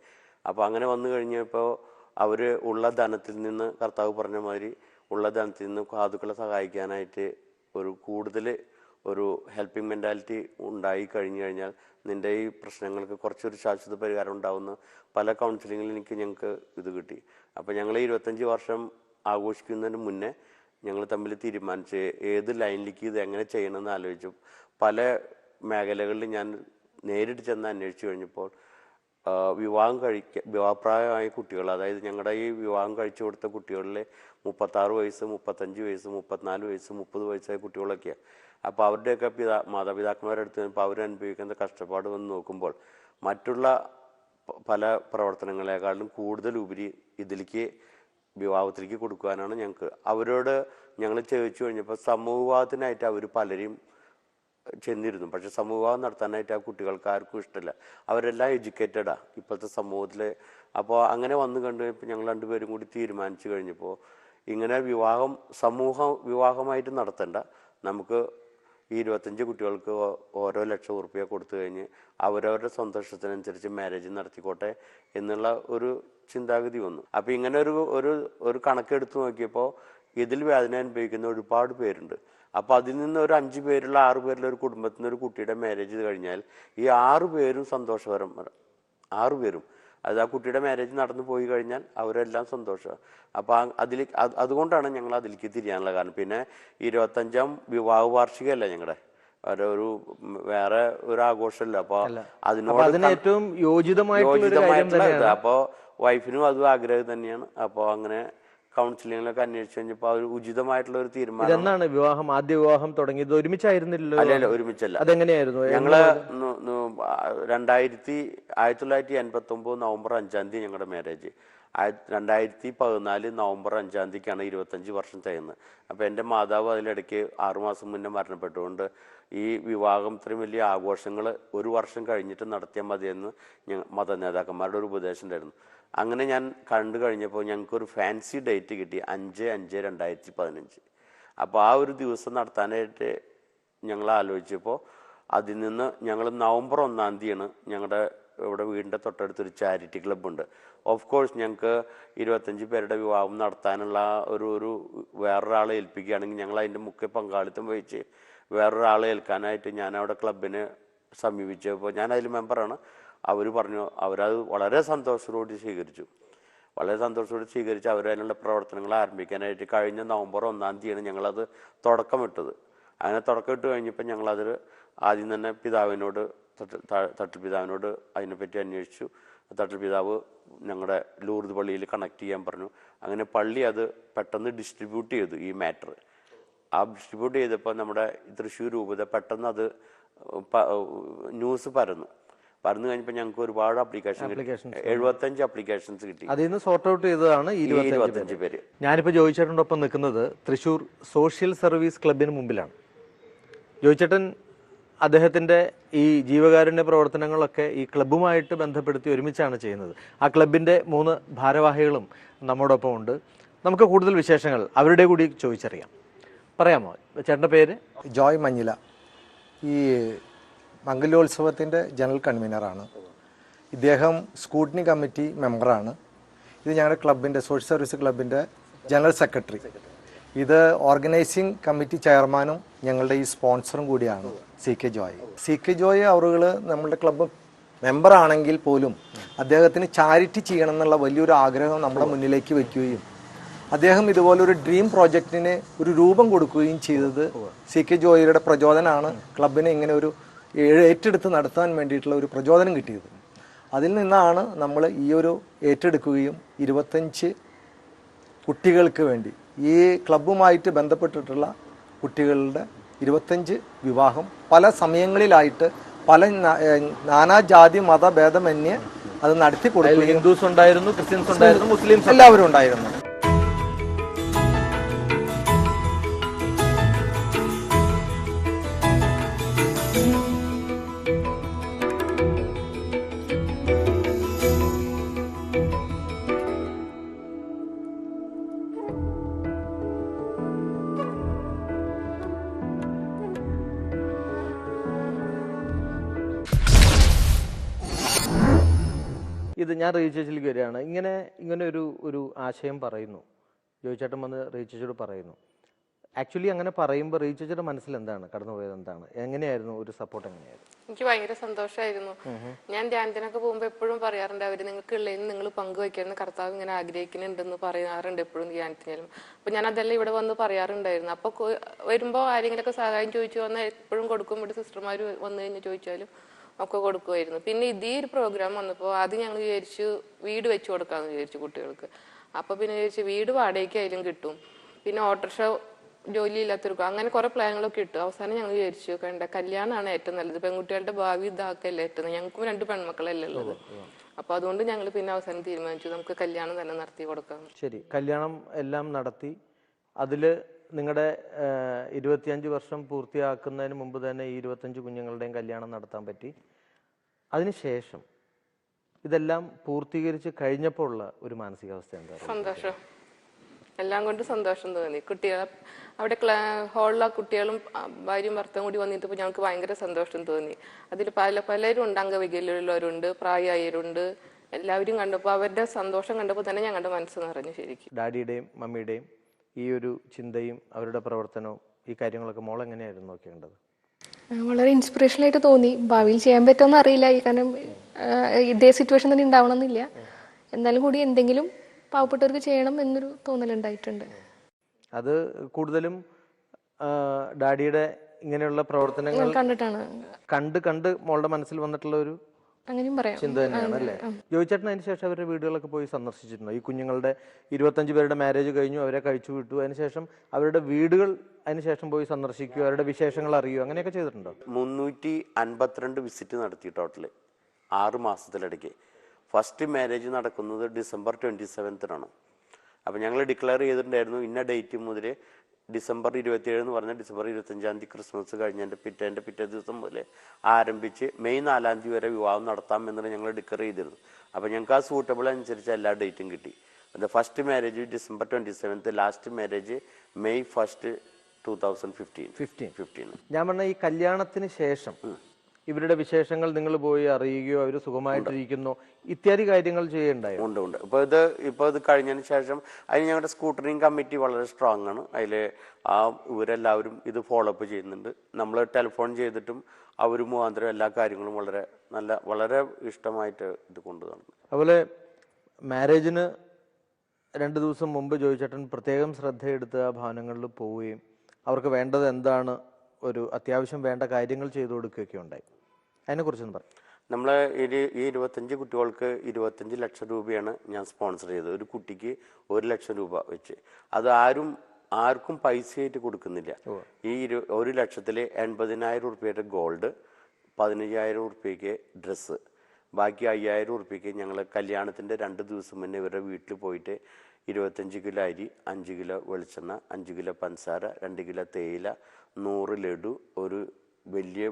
അപ്പോൾ അങ്ങനെ വന്നു കഴിഞ്ഞപ്പോൾ അവർ ഉള്ള ധനത്തിൽ നിന്ന് കർത്താവ് പറഞ്ഞ മാതിരി ഉള്ള ധനത്തിൽ നിന്ന് സാധുക്കളെ സഹായിക്കാനായിട്ട് ഒരു കൂടുതൽ ഒരു ഹെൽപ്പിംഗ് മെന്റാലിറ്റി ഉണ്ടായി കഴിഞ്ഞു കഴിഞ്ഞാൽ നിന്റെ ഈ പ്രശ്നങ്ങൾക്ക് കുറച്ചൊരു ശാശ്വത പരിഹാരം ഉണ്ടാവുന്ന പല കൗൺസിലിങ്ങിൽ എനിക്ക് ഞങ്ങൾക്ക് ഇത് കിട്ടി. അപ്പോൾ ഞങ്ങൾ ഇരുപത്തഞ്ച് വർഷം ആഘോഷിക്കുന്നതിന് മുന്നേ ഞങ്ങൾ തമ്മിൽ തീരുമാനിച്ച് ഏത് ലൈനിലേക്ക് ഇത് എങ്ങനെ ചെയ്യണം എന്ന് ആലോചിച്ചു. പല മേഖലകളിൽ ഞാൻ നേരിട്ട് ചെന്ന് അന്വേഷിച്ചു കഴിഞ്ഞപ്പോൾ വിവാഹം കഴിക്ക വിവാഹപ്രായമായ കുട്ടികൾ അതായത് ഞങ്ങളുടെ ഈ വിവാഹം കഴിച്ചു കൊടുത്ത കുട്ടികളിലെ മുപ്പത്താറ് വയസ്സ് മുപ്പത്തഞ്ച് വയസ്സ് മുപ്പത്തിനാല് വയസ്സ് മുപ്പത് വയസ്സായ കുട്ടികളൊക്കെയാണ് അപ്പോൾ അവരുടെയൊക്കെ പിതാ മാതാപിതാക്കന്മാരുടെ അടുത്ത് നിന്നപ്പോൾ അവരനുഭവിക്കുന്ന കഷ്ടപ്പാട് വന്ന് നോക്കുമ്പോൾ മറ്റുള്ള പല പ്രവർത്തനങ്ങളെക്കാളും കൂടുതൽ ഉപരി ഇതിലേക്ക് വിവാഹത്തിലേക്ക് കൊടുക്കുവാനാണ് ഞങ്ങൾക്ക്. അവരോട് ഞങ്ങൾ ചോദിച്ചു കഴിഞ്ഞപ്പോൾ സമൂഹത്തിനായിട്ട് അവർ പലരും ചെന്നിരുന്നു. പക്ഷെ സമൂഹം നടത്താനായിട്ട് ആ കുട്ടികൾക്ക് ആർക്കും ഇഷ്ടമില്ല അവരെല്ലാം എഡ്യൂക്കേറ്റഡാ ഇപ്പോഴത്തെ സമൂഹത്തിൽ അപ്പോൾ അങ്ങനെ വന്നു കണ്ടു കഴിഞ്ഞപ്പോൾ ഞങ്ങൾ രണ്ടുപേരും കൂടി തീരുമാനിച്ചു കഴിഞ്ഞപ്പോൾ ഇങ്ങനെ വിവാഹം സമൂഹ വിവാഹമായിട്ട് നടത്തണ്ട. നമുക്ക് ഈ ഇരുപത്തഞ്ച് കുട്ടികൾക്ക് ഓരോ ലക്ഷം ഉറുപ്പ്യ കൊടുത്തു കഴിഞ്ഞ് അവരവരുടെ സന്തോഷത്തിനനുസരിച്ച് മാരേജ് നടത്തിക്കോട്ടെ എന്നുള്ള ഒരു ചിന്താഗതി വന്നു. അപ്പോൾ ഇങ്ങനെ ഒരു ഒരു ഒരു കണക്കെടുത്ത് നോക്കിയപ്പോൾ ഇതിൽ വേദന അനുഭവിക്കുന്ന ഒരുപാട് പേരുണ്ട്. അപ്പോൾ അതിൽ നിന്ന് ഒരു അഞ്ച് പേരുള്ള ആറ് പേരുള്ള ഒരു കുടുംബത്തിൽ നിന്ന് ഒരു കുട്ടിയുടെ മാരേജ് കഴിഞ്ഞാൽ ഈ ആറ് പേരും സന്തോഷകരം ആറ് പേരും അത് ആ കുട്ടിയുടെ മാരേജ് നടന്നു പോയി കഴിഞ്ഞാൽ അവരെല്ലാം സന്തോഷമാണ് അപ്പോൾ അതിൽ അതുകൊണ്ടാണ് ഞങ്ങൾ അതിലേക്ക് തിരിയാനുള്ള കാരണം. പിന്നെ ഇരുപത്തഞ്ചാം വിവാഹ വാർഷികമല്ല ഞങ്ങളുടെ ഒരു വേറെ ഒരു ആഘോഷമല്ല. അപ്പോൾ അപ്പൊ അതിനോട് അതിന് ഏറ്റവും യോജിതമായിട്ടുള്ള അപ്പോൾ വൈഫിനും അതും ആഗ്രഹം തന്നെയാണ്. അപ്പോൾ അങ്ങനെ കൗൺസിലിങ്ങിലൊക്കെ അന്വേഷിച്ചു കഴിഞ്ഞപ്പോൾ അവർ ഉചിതമായിട്ടുള്ള ഒരു തീരുമാനം എന്നാണ് വിവാഹം ആദ്യ വിവാഹം തുടങ്ങിയത്? ഒരുമിച്ചായിരുന്നില്ലല്ലോ? അല്ലല്ല ഒരുമിച്ചല്ല. അതെങ്ങനെയായിരുന്നു? ഞങ്ങൾ രണ്ടായിരത്തി ആയിരത്തി തൊള്ളായിരത്തി എൺപത്തി ഒമ്പത് നവംബർ അഞ്ചാം തീയതി ഞങ്ങളുടെ മാരേജ് രണ്ടായിരത്തി പതിനാല് നവംബർ അഞ്ചാം തീയതിക്കാണ് ഇരുപത്തഞ്ച് വർഷം തികയുന്നത് അപ്പോൾ എന്റെ മാതാവ് അതിലിടയ്ക്ക് ആറുമാസം മുന്നേ മരണപ്പെട്ടുകൊണ്ട് ഈ വിവാഹം ഇത്രയും വലിയ ആഘോഷങ്ങൾ ഒരു വർഷം കഴിഞ്ഞിട്ട് നടത്തിയാൽ മതിയെന്ന് മത നേതാക്കന്മാരുടെ ഒരു ഉപദേശം ഉണ്ടായിരുന്നു. അങ്ങനെ ഞാൻ കണ്ടു കഴിഞ്ഞപ്പോൾ ഞങ്ങൾക്കൊരു ഫാൻസി ഡേറ്റ് കിട്ടി അഞ്ച് അഞ്ച് രണ്ടായിരത്തി പതിനഞ്ച്. അപ്പോൾ ആ ഒരു ദിവസം നടത്താനായിട്ട് ഞങ്ങൾ ആലോചിച്ചപ്പോൾ അതിൽ നിന്ന് ഞങ്ങൾ നവംബർ ഒന്നാം തീയതിയാണ് ഞങ്ങളുടെ ഇവിടെ വീടിന്റെ തൊട്ടടുത്തൊരു ചാരിറ്റി ക്ലബ്ബുണ്ട്. ഓഫ് കോഴ്സ് ഞങ്ങൾക്ക് ഇരുപത്തഞ്ച് പേരുടെ വിവാഹം നടത്താനുള്ള ഒരു ഒരു വേറൊരാളെ ഏൽപ്പിക്കുകയാണെങ്കിൽ ഞങ്ങൾ അതിന്റെ മുഖ്യ പങ്കാളിത്തം വഹിച്ച് വേറൊരാളെ ഏൽക്കാനായിട്ട് ഞാൻ അവിടെ ക്ലബിനെ സമീപിച്ചപ്പോൾ ഞാൻ അതിൽ മെമ്പറാണ്. അവർ പറഞ്ഞു അവരത് വളരെ സന്തോഷത്തോടെ സ്വീകരിച്ചു. വളരെ സന്തോഷത്തോടെ സ്വീകരിച്ച് അവർ അതിനുള്ള പ്രവർത്തനങ്ങൾ ആരംഭിക്കാനായിട്ട് കഴിഞ്ഞ നവംബർ ഒന്നാം തീയതിയാണ് ഞങ്ങളത് തുടക്കമിട്ടത്. അങ്ങനെ തുടക്കമിട്ട് കഴിഞ്ഞപ്പോൾ ഞങ്ങളതിൽ ആദ്യം തന്നെ പിതാവിനോട് തട്ട് താ- തട്ടിൽ പിതാവിനോട് അതിനെപ്പറ്റി അന്വേഷിച്ചു. തട്ടിൽ പിതാവ് ഞങ്ങളുടെ ലൂർദ് പള്ളിയിൽ കണക്ട് ചെയ്യാൻ പറഞ്ഞു. അങ്ങനെ പള്ളി അത് പെട്ടെന്ന് ഡിസ്ട്രിബ്യൂട്ട് ചെയ്തു ഈ മാറ്റർ ആ ഡിസ്ട്രിബ്യൂട്ട് ചെയ്തപ്പോൾ നമ്മുടെ തൃശ്ശൂർ രൂപത പെട്ടെന്ന് അത് ന്യൂസ് പരന്നു. പറഞ്ഞു കഴിഞ്ഞപ്പോൾ ഞങ്ങൾക്ക് ഒരുപാട് അപ്ലിക്കേഷൻ എഴുപത്തഞ്ച് അപ്ലിക്കേഷൻസ് കിട്ടി. അതിൽ നിന്ന് സോർട്ട് ഔട്ട് ചെയ്തതാണ് ഇരുപത്തഞ്ച് പേര്. ഞാനിപ്പോൾ ജോയിച്ചേട്ടനോടൊപ്പം നിൽക്കുന്നത് തൃശ്ശൂർ സോഷ്യൽ സർവീസ് ക്ലബിന് മുമ്പിലാണ്. ജോയിച്ചേട്ടൻ അദ്ദേഹത്തിന്റെ ഈ ജീവകാരുണ്യ പ്രവർത്തനങ്ങളൊക്കെ ഈ ക്ലബ്ബുമായിട്ട് ബന്ധപ്പെടുത്തി ഒരുമിച്ചാണ് ചെയ്യുന്നത്. ആ ക്ലബിന്റെ മൂന്ന് ഭാരവാഹികളും നമ്മോടൊപ്പം ഉണ്ട് നമുക്ക് കൂടുതൽ വിശേഷങ്ങൾ അവരുടെ കൂടി ചോദിച്ചറിയാം. പറയാമോ? ചേട്ടന്റെ പേര്? ജോയ് മഞ്ഞില. ഈ മംഗല്യോത്സവത്തിന്റെ ജനറൽ കൺവീനറാണ്. ഇദ്ദേഹം സ്കൂട്ടിനി കമ്മിറ്റി മെമ്പറാണ്. ഇത് ഞങ്ങളുടെ ക്ലബിന്റെ സോഷ്യൽ സർവീസ് ക്ലബിന്റെ ജനറൽ സെക്രട്ടറി. ഇത് ഓർഗനൈസിംഗ് കമ്മിറ്റി ചെയർമാനും ഞങ്ങളുടെ ഈ സ്പോൺസറും കൂടിയാണ് C K Joy. C K Joy അവറുകൾ നമ്മുടെ ക്ലബ്ബ് മെമ്പറാണെങ്കിൽ പോലും അദ്ദേഹത്തിന് ചാരിറ്റി ചെയ്യണം എന്നുള്ള വലിയൊരു ആഗ്രഹം നമ്മുടെ മുന്നിലേക്ക് വയ്ക്കുകയും അദ്ദേഹം ഇതുപോലൊരു ഡ്രീം പ്രോജക്റ്റിന് ഒരു രൂപം കൊടുക്കുകയും ചെയ്തത് സി കെ ജോയിയുടെ പ്രചോദനമാണ് ക്ലബിനെ ഇങ്ങനെ ഒരു ഏറ്റെടുത്ത് നടത്താൻ വേണ്ടിയിട്ടുള്ള ഒരു പ്രചോദനം കിട്ടിയത്. അതിൽ നിന്നാണ് നമ്മൾ ഈ ഒരു ഏറ്റെടുക്കുകയും ഇരുപത്തഞ്ച് കുട്ടികൾക്ക് വേണ്ടി ഈ ക്ലബ്ബുമായിട്ട് ബന്ധപ്പെട്ടിട്ടുള്ള കുട്ടികളുടെ ഇരുപത്തഞ്ച് വിവാഹം പല സമയങ്ങളിലായിട്ട് പല നാനാജാതി മതഭേദമന്യേ അത് നടത്തി കൊടുക്കുകയും ഹിന്ദുസ് ഉണ്ടായിരുന്നു ക്രിസ്ത്യൻസ് ഉണ്ടായിരുന്നു മുസ്ലിംസ് എല്ലാവരും ഉണ്ടായിരുന്നു. ഞാൻ റീചേച്ചിലേക്ക് വരികയാണ്. ഇങ്ങനെ ഇങ്ങനെ ഒരു ഒരു ആശയം പറയുന്നു. ജോയിച്ചേട്ടൻ വന്ന് റീചേച്ചിയോട് പറയുന്നു. ആക്ച്വലി അങ്ങനെ പറയുമ്പോൾ റീചേച്ചിയുടെ മനസ്സിൽ എന്താണ്? കടന്നുപോയത് എന്താണ്? എങ്ങനെയായിരുന്നു? ഒരു സപ്പോർട്ട് എങ്ങനെയായിരുന്നു? എനിക്ക് ഭയങ്കര സന്തോഷമായിരുന്നു ഞാൻ ധ്യാനത്തിനൊക്കെ പോകുമ്പോൾ എപ്പോഴും പറയാറുണ്ട് അവർ നിങ്ങൾക്ക് ഉള്ളതിന് നിങ്ങൾ പങ്കുവയ്ക്കണമെന്ന് കർത്താവ് ഇങ്ങനെ ആഗ്രഹിക്കുന്നുണ്ടെന്ന് പറയാറുണ്ട് എപ്പോഴും ധ്യാനത്തിനും അപ്പൊ ഞാൻ അതെല്ലാം ഇവിടെ വന്ന് പറയാറുണ്ടായിരുന്നു. അപ്പൊ വരുമ്പോ വരുമ്പോ ആരെങ്കിലുമൊക്കെ സഹായം ചോദിച്ചു വന്നാൽ എപ്പോഴും കൊടുക്കും. ഇവിടെ സിസ്റ്റർമാർ വന്നു കഴിഞ്ഞ് ചോദിച്ചാലും ഒക്കെ കൊടുക്കുമായിരുന്നു പിന്നെ ഇതേ ഒരു പ്രോഗ്രാം വന്നപ്പോൾ ആദ്യം ഞങ്ങൾ വിചാരിച്ചു വീട് വെച്ച് കൊടുക്കാമെന്ന് വിചാരിച്ചു കുട്ടികൾക്ക്. അപ്പൊ പിന്നെ വിചാരിച്ചു വീട് വാടകയ്ക്ക് ആയാലും കിട്ടും. പിന്നെ ഓട്ടോറിക്ഷ ജോലി ഇല്ലാത്തവർക്കും അങ്ങനെ കുറെ പ്ലാനുകളൊക്കെ ഇട്ടു. അവസാനം ഞങ്ങൾ വിചാരിച്ചു കണ്ട കല്യാണമാണ് ഏറ്റവും നല്ലത്. പെൺകുട്ടികളുടെ ഭാവി ഇതാക്കല്ലേ ഏറ്റവും ഞങ്ങൾക്കും രണ്ട് പെൺമക്കളല്ലേ ഉള്ളത്. അപ്പൊ അതുകൊണ്ട് ഞങ്ങൾ പിന്നെ അവസാനം തീരുമാനിച്ചു. നമുക്ക് കല്യാണം തന്നെ നടത്തി കൊടുക്കാം. ശരി. കല്യാണം എല്ലാം നടത്തി. അതിൽ നിങ്ങളുടെ ഇരുപത്തിയഞ്ച് വർഷം പൂർത്തിയാക്കുന്നതിന് മുമ്പ് തന്നെ ഈ ഇരുപത്തഞ്ച് കുഞ്ഞുങ്ങളുടെയും കല്യാണം നടത്താൻ പറ്റി. അതിനുശേഷം ഇതെല്ലാം പൂർത്തീകരിച്ച് കഴിഞ്ഞപ്പോൾ ഉള്ള ഒരു മാനസികാവസ്ഥ എന്താ? സന്തോഷം. എല്ലാം കൊണ്ട് സന്തോഷം തോന്നി. കുട്ടികളെ അവിടെ ഹോളിലെ കുട്ടികളും ഭാര്യയും ഭർത്താവും കൂടി വന്നിട്ടപ്പോൾ ഞങ്ങൾക്ക് ഭയങ്കര സന്തോഷം തോന്നി. അതിൽ പല പലരും ഉണ്ട് അംഗവൈകല്യമുള്ളവരുണ്ട് പ്രായമായവരുണ്ട്. എല്ലാവരും കണ്ടപ്പോൾ അവരുടെ സന്തോഷം കണ്ടപ്പോൾ തന്നെ ഞങ്ങളുടെ മനസ്സ് നിറഞ്ഞു ശരിക്കും. ഡാഡിയുടെയും മമ്മിയുടെയും ഈ ഒരു ചിന്തയും അവരുടെ പ്രവർത്തനവും ഈ കാര്യങ്ങളൊക്കെ മോൾ എങ്ങനെയായിരുന്നു നോക്കേണ്ടത്? വളരെ ഇൻസ്പിറേഷൻ ആയിട്ട് തോന്നി. ഭാവിയിൽ ചെയ്യാൻ പറ്റുമെന്ന് അറിയില്ല. ഈ കാരണം ഇതേ സിറ്റുവേഷൻ തന്നെ ഉണ്ടാവണമെന്നില്ല. എന്നാലും കൂടി എന്തെങ്കിലും പാവപ്പെട്ടവർക്ക് ചെയ്യണം എന്നൊരു തോന്നലുണ്ടായിട്ടുണ്ട് അത് കൂടുതലും ഡാഡിയുടെ ഇങ്ങനെയുള്ള പ്രവർത്തനങ്ങൾ കണ്ടിട്ടാണ്. കണ്ട് കണ്ട് മോളുടെ മനസ്സിൽ വന്നിട്ടുള്ള ഒരു അങ്ങനെയും പറയാം. ചിന്ത തന്നെയാണ് അല്ലേ? ജോയിച്ചേട്ടൻ അതിന് ശേഷം അവരുടെ വീടുകളൊക്കെ പോയി സന്ദർശിച്ചിരുന്നു? ഈ കുഞ്ഞുങ്ങളുടെ ഇരുപത്തഞ്ച് പേരുടെ മാരേജ് കഴിഞ്ഞു അവരെ കഴിച്ചു വിട്ടു. അതിനുശേഷം അവരുടെ വീടുകൾ അതിനുശേഷം പോയി സന്ദർശിക്കുക അവരുടെ വിശേഷങ്ങൾ അറിയുക അങ്ങനെയൊക്കെ ചെയ്തിട്ടുണ്ടോ? മുന്നൂറ്റി അൻപത്തിരണ്ട് വിസിറ്റ് നടത്തി ടോട്ടൽ ആറ് മാസത്തിലിടയ്ക്ക് ഫസ്റ്റ് മാരേജ് നടക്കുന്നത് ഡിസംബർ ട്വന്റി സെവൻത്തിനാണ് അപ്പോൾ ഞങ്ങൾ ഡിക്ലെയർ ചെയ്തിട്ടുണ്ടായിരുന്നു ഇന്ന ഡേറ്റ് മുതൽ ഡിസംബർ ഇരുപത്തിയേഴ് എന്ന് പറഞ്ഞാൽ ഡിസംബർ ഇരുപത്തഞ്ചാം തീയതി ക്രിസ്മസ് കഴിഞ്ഞതിന്റെ പിറ്റേന്റെ പിറ്റേ ദിവസം മുതൽ ആരംഭിച്ച് മെയ് നാലാം തീയതി വരെ വിവാഹം നടത്താം എന്നുള്ള ഞങ്ങൾ ഡിക്കർ ചെയ്തിരുന്നു. അപ്പോൾ ഞങ്ങൾക്ക് ആ സൂട്ടബിൾ അനുസരിച്ച് എല്ലാ ഡേറ്റും കിട്ടി. അത് first marriage December twenty seventh last marriage May first two thousand fifteen fifteen fifteen ഞാൻ പറഞ്ഞ ഈ കല്യാണത്തിന് ശേഷം ഇവരുടെ വിശേഷങ്ങൾ നിങ്ങൾ പോയി അറിയുകയോ അവർ സുഖമായിട്ടിരിക്കുന്നു. ഇത്യാദി കാര്യങ്ങൾ ചെയ്യണ്ടായോ? ഉണ്ട് ഉണ്ട്. ഇപ്പോൾ ഇത് ഇപ്പോൾ ഇത് കഴിഞ്ഞതിന് ശേഷം അതിന് ഞങ്ങളുടെ സ്കൂട്ടറിങ് കമ്മിറ്റി വളരെ സ്ട്രോങ് ആണ്. അതിൽ ആ ഇവരെല്ലാവരും ഇത് ഫോളോ അപ്പ് ചെയ്യുന്നുണ്ട്. നമ്മൾ ടെലിഫോൺ ചെയ്തിട്ടും അവർ മുഖാന്തരം എല്ലാ കാര്യങ്ങളും വളരെ നല്ല വളരെ ഇഷ്ടമായിട്ട് ഇത് കൊണ്ടു നടന്നു അതുപോലെ മാരേജിന് രണ്ട് ദിവസം മുമ്പ് ജോയിച്ചേട്ടൻ പ്രത്യേകം ശ്രദ്ധയെടുത്ത് ആ ഭവനങ്ങളിൽ പോവുകയും അവർക്ക് വേണ്ടത് എന്താണ് ഒരു അത്യാവശ്യം വേണ്ട കാര്യങ്ങൾ ചെയ്തു കൊടുക്കുകയൊക്കെ ഉണ്ടായി. അതിനെക്കുറിച്ചൊന്ന് പറയും നമ്മൾ ഒരു ഈ ഇരുപത്തഞ്ച് കുട്ടികൾക്ക് ഇരുപത്തഞ്ച് ലക്ഷം രൂപയാണ് ഞാൻ സ്പോൺസർ ചെയ്തത്. ഒരു കുട്ടിക്ക് ഒരു ലക്ഷം രൂപ വെച്ച്. അത് ആരും ആർക്കും പൈസയായിട്ട് കൊടുക്കുന്നില്ല. ഈ ഇരു ഒരു ലക്ഷത്തിൽ എൺപതിനായിരം ഉറുപ്പ്യയുടെ ഗോൾഡ് പതിനയ്യായിരം ഉറുപ്പ്യക്ക് ഡ്രസ്സ് ബാക്കി അയ്യായിരം ഉറുപ്പ്യക്ക് ഞങ്ങൾ കല്യാണത്തിന്റെ രണ്ട് ദിവസം മുന്നേ ഇവരുടെ വീട്ടിൽ പോയിട്ട് ഇരുപത്തഞ്ച് കിലോ അരി അഞ്ച് കിലോ വെളിച്ചെണ്ണ അഞ്ച് കിലോ പഞ്ചസാര രണ്ട് കിലോ തേയില നൂറ് ലഡു ഒരു വലിയ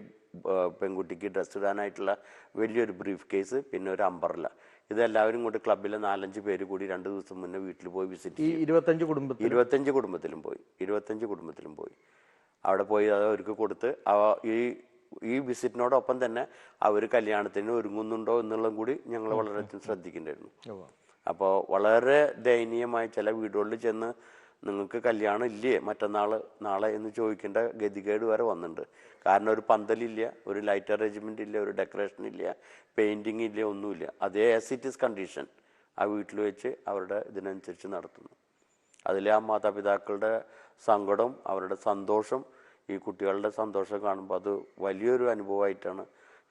പെൺകുട്ടിക്ക് ഡ്രസ്സ് ഇടാനായിട്ടുള്ള വലിയൊരു ബ്രീഫ് കേസ് പിന്നെ ഒരു അമ്പർല ഇതെല്ലാവരും കൂടി ക്ലബിലെ നാലഞ്ച് പേര് കൂടി രണ്ട് ദിവസം മുന്നേ വീട്ടിൽ പോയി വിസിറ്റ് ഈ ഇരുപത്തഞ്ച് കുടുംബത്തിൽ ഇരുപത്തഞ്ച് കുടുംബത്തിലും പോയി. ഇരുപത്തഞ്ച് കുടുംബത്തിലും പോയി. അവിടെ പോയി അത് അവർക്ക് കൊടുത്ത് അവ ഈ ഈ വിസിറ്റിനോടൊപ്പം തന്നെ അവർ കല്യാണത്തിന് ഒരുങ്ങുന്നുണ്ടോ എന്നുള്ളതും കൂടി ഞങ്ങൾ വളരെയധികം ശ്രദ്ധിക്കേണ്ടിയിരുന്നു അപ്പോൾ വളരെ ദയനീയമായ ചില വീടുകളിൽ ചെന്ന് നിങ്ങൾക്ക് കല്യാണം ഇല്ലേ? മറ്റന്നാൾ നാളെ എന്ന് ചോദിക്കേണ്ട ഗതികേട് വരെ വന്നിട്ടുണ്ട് കാരണം ഒരു പന്തലില്ല ഒരു ലൈറ്റ് അറേഞ്ച്മെന്റ് ഇല്ല ഒരു ഡെക്കറേഷൻ ഇല്ല പെയിന്റിങ് ഇല്ല ഒന്നുമില്ല. അതേ ആസ് ഇറ്റ് ഇസ് കണ്ടീഷൻ ആ വീട്ടിൽ വെച്ച് അവരുടെ ഇതിനനുസരിച്ച് നടത്തുന്നു. അതിലെ ആ മാതാപിതാക്കളുടെ സങ്കടം അവരുടെ സന്തോഷം ഈ കുട്ടികളുടെ സന്തോഷം കാണുമ്പോൾ അത് വലിയൊരു അനുഭവമായിട്ടാണ്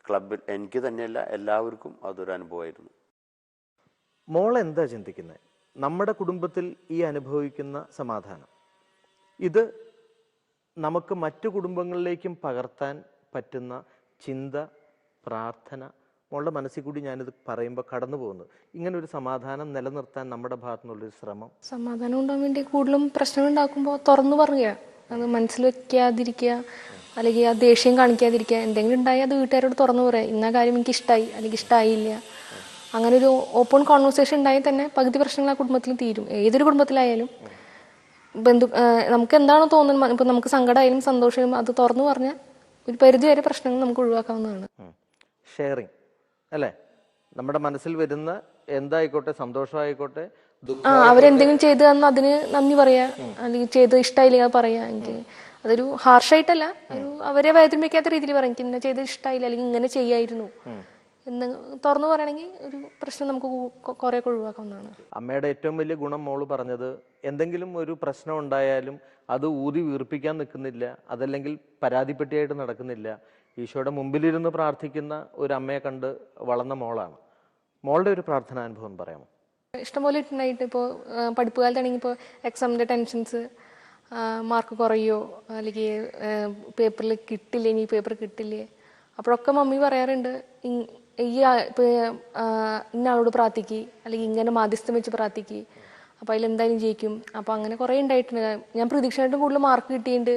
ക്ലബിൽ എനിക്ക് തന്നെയല്ല എല്ലാവർക്കും അതൊരു അനുഭവമായിരുന്നു. മോൾ എന്താ ചിന്തിക്കുന്നത് നമ്മുടെ കുടുംബത്തിൽ ഈ അനുഭവിക്കുന്ന സമാധാനം. ഇത് നമുക്ക് മറ്റു കുടുംബങ്ങളിലേക്കും പകർത്താൻ പറ്റുന്ന ചിന്ത പ്രാർത്ഥന മോളുടെ മനസ്സിൽ കൂടി ഞാനിത് പറയുമ്പോൾ കടന്നു പോകുന്നു. ഇങ്ങനെ ഒരു സമാധാനം നിലനിർത്താൻ നമ്മുടെ ഭാഗത്തു നിന്നുള്ളൊരു ശ്രമം. സമാധാനം ഉണ്ടാകാൻ വേണ്ടി കൂടുതലും പ്രശ്നം ഉണ്ടാക്കുമ്പോൾ തുറന്നു പറയുക. അത് മനസ്സിൽ വെക്കാതിരിക്കുക അല്ലെങ്കിൽ ആ ദേഷ്യം കാണിക്കാതിരിക്കുക. എന്തെങ്കിലും ഉണ്ടായാൽ അത് വീട്ടുകാരോട് തുറന്നു പറയുക. ഇന്ന കാര്യം എനിക്ക് ഇഷ്ടമായി അല്ലെങ്കിൽ ഇഷ്ടമായില്ല അങ്ങനെ ഒരു ഓപ്പൺ കോൺവെർസേഷൻ ഉണ്ടായി തന്നെ പകുതി പ്രശ്നങ്ങൾ ആ കുടുംബത്തിൽ തീരും. ഏതൊരു കുടുംബത്തിലായാലും ബന്ധു നമുക്ക് എന്താണോ തോന്നുന്നത് ഇപ്പം നമുക്ക് സങ്കടമായാലും സന്തോഷമായാലും അത് തുറന്നു പറഞ്ഞാൽ ഒരു പരിധി വരെ പ്രശ്നങ്ങൾ നമുക്ക് ഒഴിവാക്കാവുന്നതാണ്. ഷെയറിങ് അല്ലേ? നമ്മുടെ മനസ്സിൽ വരുന്ന എന്തായിക്കോട്ടെ സന്തോഷമായിക്കോട്ടെ ആ അവരെന്തെങ്കിലും ചെയ്തു തന്ന അതിന് നന്ദി പറയാ അല്ലെങ്കിൽ ചെയ്ത് ഇഷ്ടമായില്ലെങ്കിൽ അത് പറയാ എനിക്ക് അതൊരു ഹാർഷായിട്ടല്ല ഒരു അവരെ വേദനിപ്പിക്കാത്ത രീതിയിൽ പറയാം. എനിക്ക് ഇന്ന ചെയ്ത് ഇഷ്ടമായില്ല അല്ലെങ്കിൽ ഇങ്ങനെ ചെയ്യായിരുന്നു. എന്ന് തുറന്നു പറയണമെങ്കിൽ ഒരു പ്രശ്നം നമുക്ക് കുറെ ഒഴിവാക്കാവുന്നതാണ്. അമ്മയുടെ ഏറ്റവും വലിയ ഗുണം മോൾ പറഞ്ഞത് എന്തെങ്കിലും ഒരു പ്രശ്നം ഉണ്ടായാലും അത് ഊതി വീർപ്പിക്കാൻ നിൽക്കുന്നില്ല അതല്ലെങ്കിൽ പരാതിപ്പെട്ടിയായിട്ട് നടക്കുന്നില്ല. ഈശോയുടെ മുമ്പിലിരുന്ന് പ്രാർത്ഥിക്കുന്ന ഒരു അമ്മയെ കണ്ട് വളർന്ന മോളാണ്. മോളുടെ ഒരു പ്രാർത്ഥനാനുഭവം പറയാമോ? ഇഷ്ടംപോലെ ഇട്ടുണ്ടായിട്ട് ഇപ്പോൾ പഠിപ്പ് കാലത്താണെങ്കിൽ ഇപ്പോൾ എക്സാമിന്റെ ടെൻഷൻസ് മാർക്ക് കുറയോ അല്ലെങ്കിൽ പേപ്പറിൽ കിട്ടില്ലേ ഇനി പേപ്പർ കിട്ടില്ലേ? അപ്പോഴൊക്കെ മമ്മി പറയാറുണ്ട് ഈ ഇന്ന പ്രാർത്ഥിക്ക് അല്ലെങ്കിൽ ഇങ്ങനെ മാധ്യസ്ഥം വെച്ച് പ്രാർത്ഥിക്ക്. അപ്പോൾ അതിലെന്തായാലും ജയിക്കും. അപ്പോൾ അങ്ങനെ കുറേ ഉണ്ടായിട്ടുണ്ട് ഞാൻ പ്രതീക്ഷയായിട്ടും കൂടുതൽ മാർക്ക് കിട്ടിയിട്ടുണ്ട്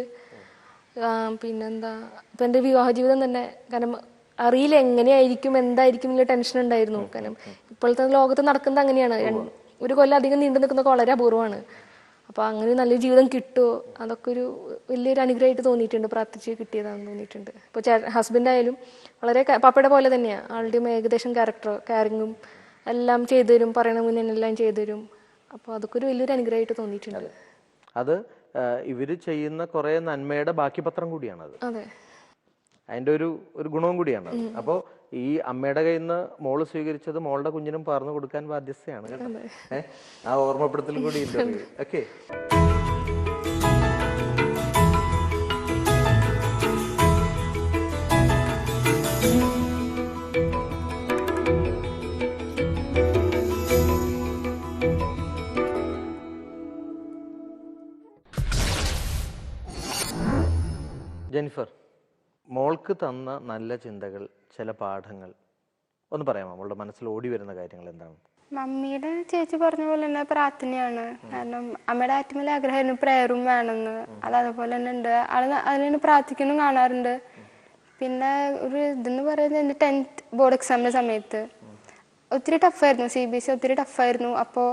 പിന്നെന്താ ഇപ്പം എന്റെ വിവാഹ ജീവിതം തന്നെ കാരണം അറിയില്ല എങ്ങനെയായിരിക്കും എന്തായിരിക്കും എന്നുള്ള ടെൻഷൻ ഉണ്ടായിരുന്നു. കാരണം ഇപ്പോഴത്തെ ലോകത്ത് നടക്കുന്നത് അങ്ങനെയാണ്. ഒരു കൊല്ലം അധികം നീണ്ടു നിൽക്കുന്നതൊക്കെ വളരെ അപൂർവമാണ്. അപ്പോൾ അങ്ങനെ നല്ലൊരു ജീവിതം കിട്ടുമോ അതൊക്കെ ഒരു വലിയൊരു അനുഗ്രഹമായിട്ട് തോന്നിയിട്ടുണ്ട് പ്രാർത്ഥിച്ച് കിട്ടിയതാണെന്ന് തോന്നിയിട്ടുണ്ട്. ഇപ്പോൾ ചേ ഹസ്ബൻഡ് ആയാലും വളരെ പാപ്പയുടെ പോലെ തന്നെയാണ് ആളുടെയും ഏകദേശം ക്യാരക്ടർ കാരിങ്ങും എല്ലാം ചെയ്തു തരും പറയണ മുന്നേ എല്ലാം ചെയ്തു തരും അപ്പോൾ അതൊക്കെ ഒരു വലിയൊരു അനുഗ്രഹമായിട്ട് തോന്നിയിട്ടുണ്ട്. അത് ഇവർ ചെയ്യുന്ന കുറേ നന്മയുടെ ബാക്കി പത്രം കൂടിയാണത്. അതെ. അതിന്റെ ഒരു ഒരു ഗുണവും കൂടിയാണ് അപ്പോൾ ഈ അമ്മയുടെ കയ്യിൽ നിന്ന് മോൾ സ്വീകരിച്ചത് മോളുടെ കുഞ്ഞിനും പകർന്നു കൊടുക്കാൻ ബാധ്യസ്ഥയാണ് കേട്ടോ? ആ ഓർമ്മപ്പെടുത്തൽ കൂടി ഓക്കെ. ജെനിഫർ മോൾക്ക് തന്ന നല്ല ചിന്തകൾ ചില പാഠങ്ങൾ. ഒന്ന് പറയാമോ? മോളുടെ മനസ്സിൽ ഓടി വരുന്ന കാര്യങ്ങൾ എന്താണ്? മമ്മിയുടെ ചേച്ചി പറഞ്ഞ പോലെ തന്നെ പ്രാർത്ഥനയാണ്. കാരണം അമ്മയുടെ വലിയ ആഗ്രഹമായിരുന്നു പ്രയറും വേണമെന്ന്. അത് അതുപോലെ തന്നെ ഉണ്ട്. ആൾ പ്രാർത്ഥിക്കുന്നു കാണാറുണ്ട്. പിന്നെ ഒരു ഇതെന്ന് പറയുന്നത് എന്റെ ടെൻത്ത് ബോർഡ് എക്സാമിന്റെ സമയത്ത്. ഒത്തിരി ടഫായിരുന്നു സി ബി എസ് ഒത്തിരി ടഫായിരുന്നു അപ്പോൾ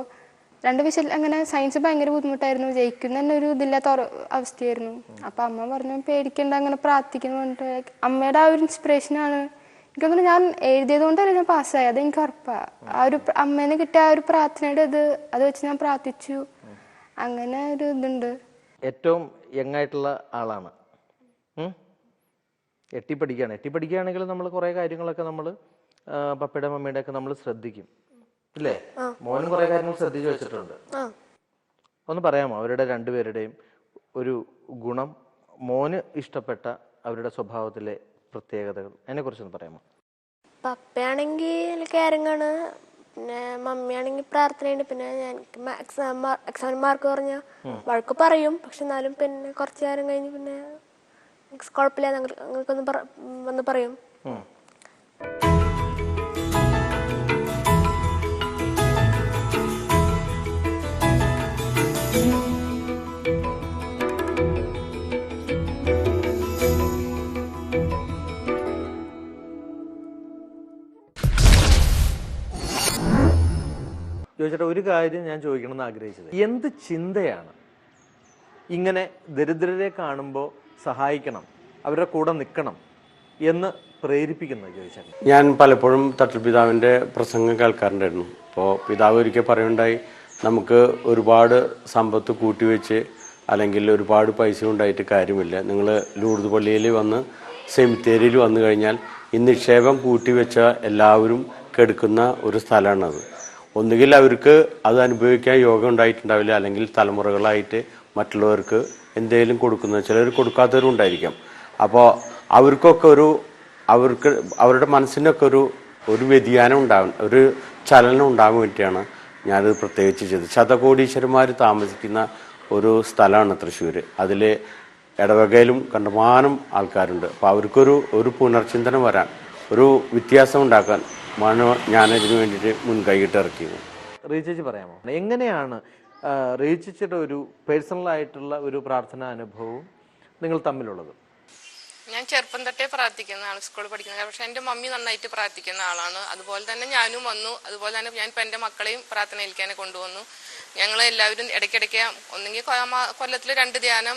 രണ്ട് വിഷയം അങ്ങനെ സയൻസ് ഭയങ്കര ബുദ്ധിമുട്ടായിരുന്നു. ജയിക്കുന്ന തന്നെ ഒരു ഇതില്ലാത്ത അവസ്ഥയായിരുന്നു. അപ്പൊ അമ്മ പറഞ്ഞു പേടിക്കേണ്ട അങ്ങനെ പ്രാർത്ഥിക്കുന്നു അമ്മയുടെ ആ ഒരു ഇൻസ്പിറേഷനാണ് എനിക്ക് തോന്നുന്നു ഞാൻ എഴുതിയത് കൊണ്ടല്ല ഞാൻ പാസ്സായി അത് എനിക്ക് ആ ഒരു അമ്മേനെ കിട്ടിയ ആ ഒരു പ്രാർത്ഥനയുടെ ഇത് അത് വെച്ച് ഞാൻ പ്രാർത്ഥിച്ചു. അങ്ങനെ ഒരു ഇതുണ്ട്. ഏറ്റവും യങ് ആയിട്ടുള്ള ആളാണ്. എട്ടിപ്പടിക്കുകയാണ് എട്ടി പഠിക്കുകയാണ് എട്ടി പഠിക്കുകയാണെങ്കിൽ നമ്മൾ കുറേ കാര്യങ്ങളൊക്കെ നമ്മൾ പപ്പയുടെ മമ്മിയുടെ ഒക്കെ നമ്മൾ ശ്രദ്ധിക്കും. ഇല്ലേ? മോനും കുറേ കാര്യങ്ങൾ ശ്രദ്ധിച്ചു വെച്ചിട്ടുണ്ട്. ഒന്ന് പറയാമോ? അവരുടെ രണ്ടുപേരുടെയും ഒരു ഗുണം മോന് ഇഷ്ടപ്പെട്ട അവരുടെ സ്വഭാവത്തിലെ പ്രത്യേകതകൾ. അതിനെ കുറിച്ചൊന്ന് പറയാമോ? പപ്പയാണെങ്കിൽ കെയറിങ്ങാണ് പിന്നെ മമ്മിയാണെങ്കിൽ പ്രാർത്ഥനയുണ്ട്. പിന്നെ ഞാൻ എക്സാം മാർക്ക് കുറഞ്ഞ വഴക്ക് പറയും. പക്ഷെ എന്നാലും പിന്നെ കുറച്ച് നേരം കഴിഞ്ഞ് പിന്നെ കുഴപ്പമില്ല. ഞങ്ങൾക്കൊന്ന് വന്ന് പറയും. ചോദിച്ചിട്ട് ഒരു കാര്യം ഞാൻ ചോദിക്കണം എന്ന് ആഗ്രഹിച്ചത്. എന്ത് ചിന്തയാണ് ഇങ്ങനെ ദരിദ്രരെ കാണുമ്പോൾ സഹായിക്കണം അവരുടെ കൂടെ നിൽക്കണം എന്ന് പ്രേരിപ്പിക്കുന്നത് ചോദിച്ചാൽ ഞാൻ പലപ്പോഴും തട്ടിൽ പിതാവിന്റെ പ്രസംഗം കേൾക്കാറുണ്ടായിരുന്നു. അപ്പോൾ പിതാവ് ഒരിക്കൽ പറയുണ്ടായി നമുക്ക് ഒരുപാട് സമ്പത്ത് കൂട്ടിവെച്ച് അല്ലെങ്കിൽ ഒരുപാട് പൈസ ഉണ്ടായിട്ട് കാര്യമില്ല. നിങ്ങൾ ലൂർദ് പള്ളിയിൽ വന്ന് സെമിത്തേരിയിൽ വന്നു കഴിഞ്ഞാൽ ഈ നിക്ഷേപം കൂട്ടിവെച്ച എല്ലാവരും കെടുക്കുന്ന ഒരു സ്ഥലമാണത്. ഒന്നുകിൽ അവർക്ക് അത് അനുഭവിക്കാൻ യോഗം ഉണ്ടായിട്ടുണ്ടാവില്ല അല്ലെങ്കിൽ തലമുറകളായിട്ട് മറ്റുള്ളവർക്ക് എന്തെങ്കിലും കൊടുക്കുന്ന ചിലർ കൊടുക്കാത്തവരും ഉണ്ടായിരിക്കാം. അപ്പോൾ അവർക്കൊക്കെ ഒരു അവർക്ക് അവരുടെ മനസ്സിനൊക്കെ ഒരു ഒരു വ്യതിയാനം ഉണ്ടാകും ഒരു ചലനം ഉണ്ടാകാൻ വേണ്ടിയാണ് ഞാനത് പ്രത്യേകിച്ച് ചെയ്തത്. ശതകോടീശ്വരന്മാർ താമസിക്കുന്ന ഒരു സ്ഥലമാണ് തൃശ്ശൂർ അതിൽ ഇടവകയിലും കണ്ടമാനം ആൾക്കാരുണ്ട്. അപ്പോൾ അവർക്കൊരു ഒരു പുനർചിന്തനം വരാൻ ഒരു വ്യത്യാസം ഉണ്ടാക്കാൻ ആണ് ഞാനതിന് വേണ്ടിയിട്ട് മുൻകൈയിട്ട് ഇറക്കിയത്. റീചേച്ചി പറയാമോ? എങ്ങനെയാണ് റീചേച്ചിയുടെ ഒരു പേഴ്സണലായിട്ടുള്ള ഒരു പ്രാർത്ഥനാ അനുഭവവും നിങ്ങൾ തമ്മിലുള്ളത്? ഞാൻ ചെറുപ്പം തൊട്ടേ പ്രാർത്ഥിക്കുന്ന ആൾ സ്കൂളിൽ പഠിക്കുന്ന പക്ഷെ എന്റെ മമ്മി നന്നായിട്ട് പ്രാർത്ഥിക്കുന്ന ആളാണ്. അതുപോലെ തന്നെ ഞാനും വന്നു. അതുപോലെ തന്നെ ഞാൻ ഇപ്പം എന്റെ മക്കളെയും പ്രാർത്ഥനയിലേക്ക് തന്നെ കൊണ്ടുവന്നു. ഞങ്ങൾ എല്ലാവരും ഇടയ്ക്കിടയ്ക്ക് ഒന്നെങ്കിൽ കൊല്ലത്തിൽ രണ്ട് ധ്യാനം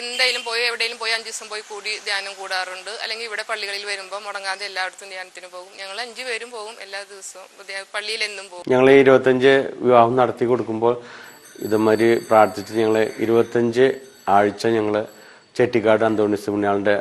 എന്തായാലും പോയി എവിടെയെങ്കിലും പോയി അഞ്ച് ദിവസം പോയി കൂടി ധ്യാനം കൂടാറുണ്ട്. അല്ലെങ്കിൽ ഇവിടെ പള്ളികളിൽ വരുമ്പോൾ മുടങ്ങാതെ എല്ലായിടത്തും ധ്യാനത്തിന് പോകും. ഞങ്ങൾ അഞ്ചു പേരും പോകും എല്ലാ ദിവസവും. പള്ളിയിൽ എന്നും പോകും. ഞങ്ങൾ ഇരുപത്തഞ്ച് വിവാഹം നടത്തി കൊടുക്കുമ്പോൾ ഇതുമാതിരി പ്രാർത്ഥിച്ച് ഞങ്ങൾ ഇരുപത്തഞ്ച് ആഴ്ച ഞങ്ങൾ ചെട്ടിക്കാട് അന്തോണിസ് പുണ്യാളിന്റെ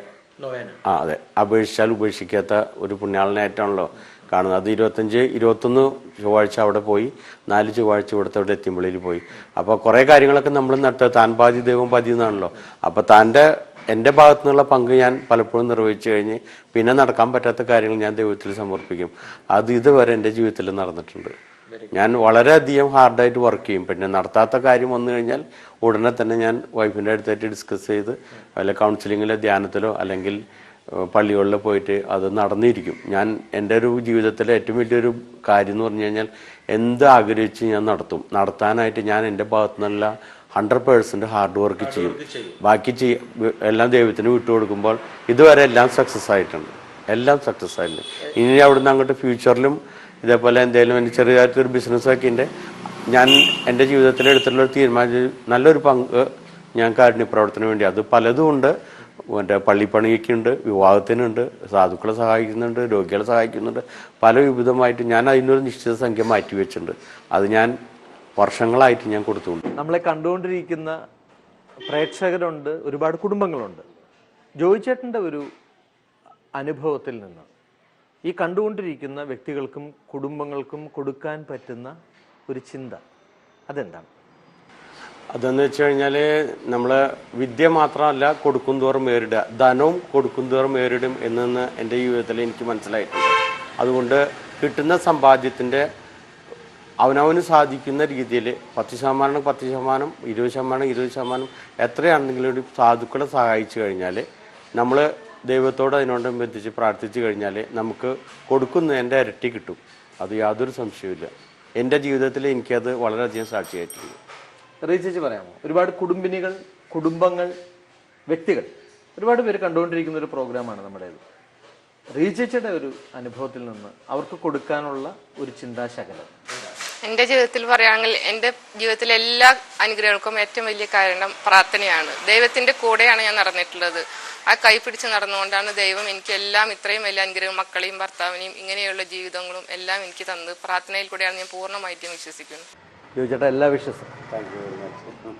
ആ അതെ. അപേക്ഷിച്ചാൽ ഉപേക്ഷിക്കാത്ത ഒരു പുണ്യാളനായിട്ടാണല്ലോ കാണുന്നത്. അത് ഇരുപത്തഞ്ച് ഇരുപത്തൊന്ന് ചൊവ്വാഴ്ച അവിടെ പോയി നാല് ചൊവ്വാഴ്ച ഇവിടുത്തെ അവിടെ എത്തിമ്പള്ളിയിൽ പോയി. അപ്പോൾ കുറേ കാര്യങ്ങളൊക്കെ നമ്മൾ നട്ട താൻ പാതി ദൈവം പാതി എന്നാണല്ലോ. അപ്പോൾ താന്റെ എന്റെ ഭാഗത്തു നിന്നുള്ള പങ്ക് ഞാൻ പലപ്പോഴും നിർവഹിച്ചു കഴിഞ്ഞ് പിന്നെ നടക്കാൻ പറ്റാത്ത കാര്യങ്ങൾ ഞാൻ ദൈവത്തിൽ സമർപ്പിക്കും. അത് ഇതുവരെ എന്റെ ജീവിതത്തിൽ നടന്നിട്ടുണ്ട്. ഞാൻ വളരെയധികം ഹാർഡായിട്ട് വർക്ക് ചെയ്യും. പിന്നെ നടത്താത്ത കാര്യം വന്നു കഴിഞ്ഞാൽ ഉടനെ തന്നെ ഞാൻ വൈഫിന്റെ അടുത്തായിട്ട് ഡിസ്കസ് ചെയ്ത് വല്ല കൗൺസിലിങ്ങിലോ ധ്യാനത്തിലോ അല്ലെങ്കിൽ പള്ളികളിൽ പോയിട്ട് അത് നടന്നിരിക്കും. ഞാൻ എന്റെ ഒരു ജീവിതത്തിലെ ഏറ്റവും വലിയൊരു കാര്യം എന്ന് പറഞ്ഞു കഴിഞ്ഞാൽ എന്ത് ആഗ്രഹിച്ച് ഞാൻ നടത്തും. നടത്താനായിട്ട് ഞാൻ എന്റെ ഭാഗത്തു നിന്നുള്ള ഹൺഡ്രഡ് പേഴ്സന്റ് ഹാർഡ് വർക്ക് ചെയ്യും. ബാക്കി ചെയ്യ എല്ലാം ദൈവത്തിന് വിട്ടു കൊടുക്കുമ്പോൾ ഇതുവരെ എല്ലാം സക്സസ് ആയിട്ടുണ്ട്. എല്ലാം സക്സസ് ആയിട്ടുണ്ട്. ഇനി അവിടുന്ന് അങ്ങോട്ട് ഫ്യൂച്ചറിലും ഇതേപോലെ എന്തെങ്കിലും എന്റെ ചെറിയൊരു ബിസിനസ് ഒക്കെ ഉണ്ട് ഞാൻ എന്റെ ജീവിതത്തിൽ എടുത്തിട്ടുള്ള ഒരു തീരുമാനം നല്ലൊരു പങ്ക് ഞാൻ കാരുണ്യ പ്രവർത്തനം വേണ്ടി. അത് പലതും ഉണ്ട്. മറ്റേ പള്ളിപ്പണിക്കുണ്ട് വിവാഹത്തിനുണ്ട് സാധുക്കളെ സഹായിക്കുന്നുണ്ട് രോഗികളെ സഹായിക്കുന്നുണ്ട്. പല വിവിധമായിട്ട് ഞാൻ അതിനൊരു നിശ്ചിത സംഖ്യ മാറ്റി വെച്ചിട്ടുണ്ട്. അത് ഞാൻ വർഷങ്ങളായിട്ട് ഞാൻ കൊടുത്തുകൊണ്ട്. നമ്മളെ കണ്ടുകൊണ്ടിരിക്കുന്ന പ്രേക്ഷകരുണ്ട് ഒരുപാട് കുടുംബങ്ങളുണ്ട്. ജോയിച്ചേട്ടന്റെ ഒരു അനുഭവത്തിൽ നിന്ന് ഈ കണ്ടുകൊണ്ടിരിക്കുന്ന വ്യക്തികൾക്കും കുടുംബങ്ങൾക്കും കൊടുക്കാൻ പറ്റുന്ന ഒരു ചിന്ത അതെന്താണ്? അതെന്ന് വെച്ച് കഴിഞ്ഞാൽ നമ്മൾ വിദ്യ മാത്രമല്ല കൊടുക്കും തോറും നേരിടുക. ധനവും കൊടുക്കും തോറും നേരിടും എന്നെന്ന് എന്റെ ജീവിതത്തിൽ എനിക്ക് മനസ്സിലായിട്ടുണ്ട്. അതുകൊണ്ട് കിട്ടുന്ന സമ്പാദ്യത്തിന്റെ അവനവന് സാധിക്കുന്ന രീതിയിൽ പത്ത് ശതമാനം പത്ത് ശതമാനം ഇരുപത് ശതമാനം ഇരുപത് ശതമാനം എത്രയാണെങ്കിലും ഒരു സാധുക്കളെ സഹായിച്ചു കഴിഞ്ഞാൽ നമ്മൾ ദൈവത്തോട് അതിനോടനുബന്ധിച്ച് പ്രാർത്ഥിച്ചു കഴിഞ്ഞാൽ നമുക്ക് കൊടുക്കുന്ന കൊടുക്കുന്നതിന്റെ ഇരട്ടി കിട്ടും. അത് യാതൊരു സംശയവുമില്ല. എന്റെ ജീവിതത്തിൽ എനിക്കത് വളരെയധികം സാക്ഷിയായിട്ടുണ്ട്. റീചേച്ചി പറയാമോ? ഒരുപാട് കുടുംബിനികൾ കുടുംബങ്ങൾ വ്യക്തികൾ. ഒരുപാട് പേര് കണ്ടുകൊണ്ടിരിക്കുന്ന ഒരു പ്രോഗ്രാമാണ് നമ്മുടേത്. റീചേച്ചയുടെ ഒരു അനുഭവത്തിൽ നിന്ന് അവർക്ക് കൊടുക്കാനുള്ള ഒരു ചിന്താശകലം. എന്റെ ജീവിതത്തിൽ പറയുകയാണെങ്കിൽ എന്റെ ജീവിതത്തിലെ എല്ലാ അനുഗ്രഹങ്ങൾക്കും ഏറ്റവും വലിയ കാരണം പ്രാർത്ഥനയാണ്. ദൈവത്തിന്റെ കൂടെയാണ് ഞാൻ നടന്നിട്ടുള്ളത്. ആ കൈ പിടിച്ച് നടന്നുകൊണ്ടാണ് ദൈവം എനിക്ക് എല്ലാം ഇത്രയും വലിയ അനുഗ്രഹം മക്കളെയും ഭർത്താവിനെയും ഇങ്ങനെയുള്ള ജീവിതങ്ങളും എല്ലാം എനിക്ക് തന്നത്. പ്രാർത്ഥനയിൽ കൂടെയാണ് ഞാൻ പൂർണമായിട്ടും വിശ്വസിക്കുന്നത് ചോദിച്ചേട്ടാ എല്ലാ വിശ്വസം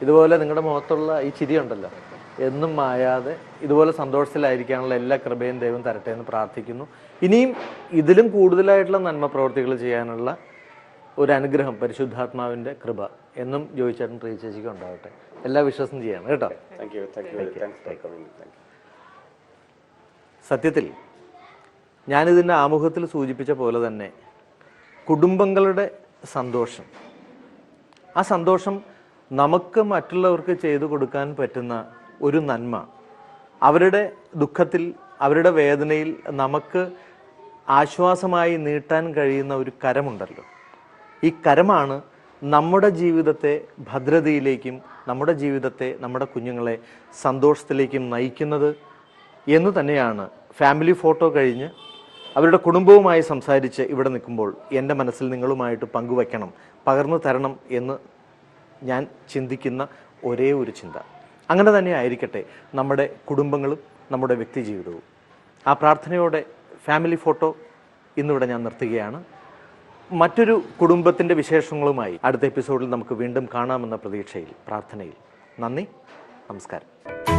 ഇതുപോലെ നിങ്ങളുടെ മുഖത്തുള്ള ഈ ചിരി ഉണ്ടല്ലോ. എന്നും മായാതെ ഇതുപോലെ സന്തോഷത്തിലായിരിക്കാനുള്ള എല്ലാ കൃപയും ദൈവം തരട്ടെ എന്ന് പ്രാർത്ഥിക്കുന്നു. ഇനിയും ഇതിലും കൂടുതലായിട്ടുള്ള നന്മ പ്രവർത്തികൾ ചെയ്യാനുള്ള ഒരു അനുഗ്രഹം പരിശുദ്ധാത്മാവിന്റെ കൃപ എന്നും ജോയിച്ചേട്ടൻ റീചേച്ചിക്ക് ഉണ്ടാവട്ടെ. എല്ലാ വിശ്വാസം ചെയ്യാണ് കേട്ടോ. സത്യത്തിൽ ഞാനിതിന്റെ ആമുഖത്തിൽ സൂചിപ്പിച്ച പോലെ തന്നെ കുടുംബങ്ങളുടെ സന്തോഷം. ആ സന്തോഷം നമുക്ക് മറ്റുള്ളവർക്ക് ചെയ്തു കൊടുക്കാൻ പറ്റുന്ന ഒരു നന്മ. അവരുടെ ദുഃഖത്തിൽ അവരുടെ വേദനയിൽ നമുക്ക് ആശ്വാസമായി നീട്ടാൻ കഴിയുന്ന ഒരു കരമുണ്ടല്ലോ. ഈ കരമാണ് നമ്മുടെ ജീവിതത്തെ ഭദ്രതയിലേക്കും നമ്മുടെ ജീവിതത്തെ നമ്മുടെ കുഞ്ഞുങ്ങളെ സന്തോഷത്തിലേക്കും നയിക്കുന്നത് എന്ന് തന്നെയാണ്. ഫാമിലി ഫോട്ടോ കഴിഞ്ഞ് അവരുടെ കുടുംബവുമായി സംസാരിച്ച് ഇവിടെ നിൽക്കുമ്പോൾ എന്റെ മനസ്സിൽ നിങ്ങളുമായിട്ട് പങ്കുവയ്ക്കണം പകർന്നു തരണം എന്ന് ഞാൻ ചിന്തിക്കുന്ന ഒരേ ഒരു ചിന്ത. അങ്ങനെ തന്നെ ആയിരിക്കട്ടെ നമ്മുടെ കുടുംബങ്ങളും നമ്മുടെ വ്യക്തി ജീവിതവും. ആ പ്രാർത്ഥനയോടെ ഫാമിലി ഫോട്ടോ ഇന്നിവിടെ ഞാൻ നിർത്തുകയാണ്. മറ്റൊരു കുടുംബത്തിന്റെ വിശേഷങ്ങളുമായി അടുത്ത എപ്പിസോഡിൽ നമുക്ക് വീണ്ടും കാണാമെന്ന പ്രതീക്ഷയിൽ പ്രാർത്ഥനയിൽ. നന്ദി നമസ്കാരം.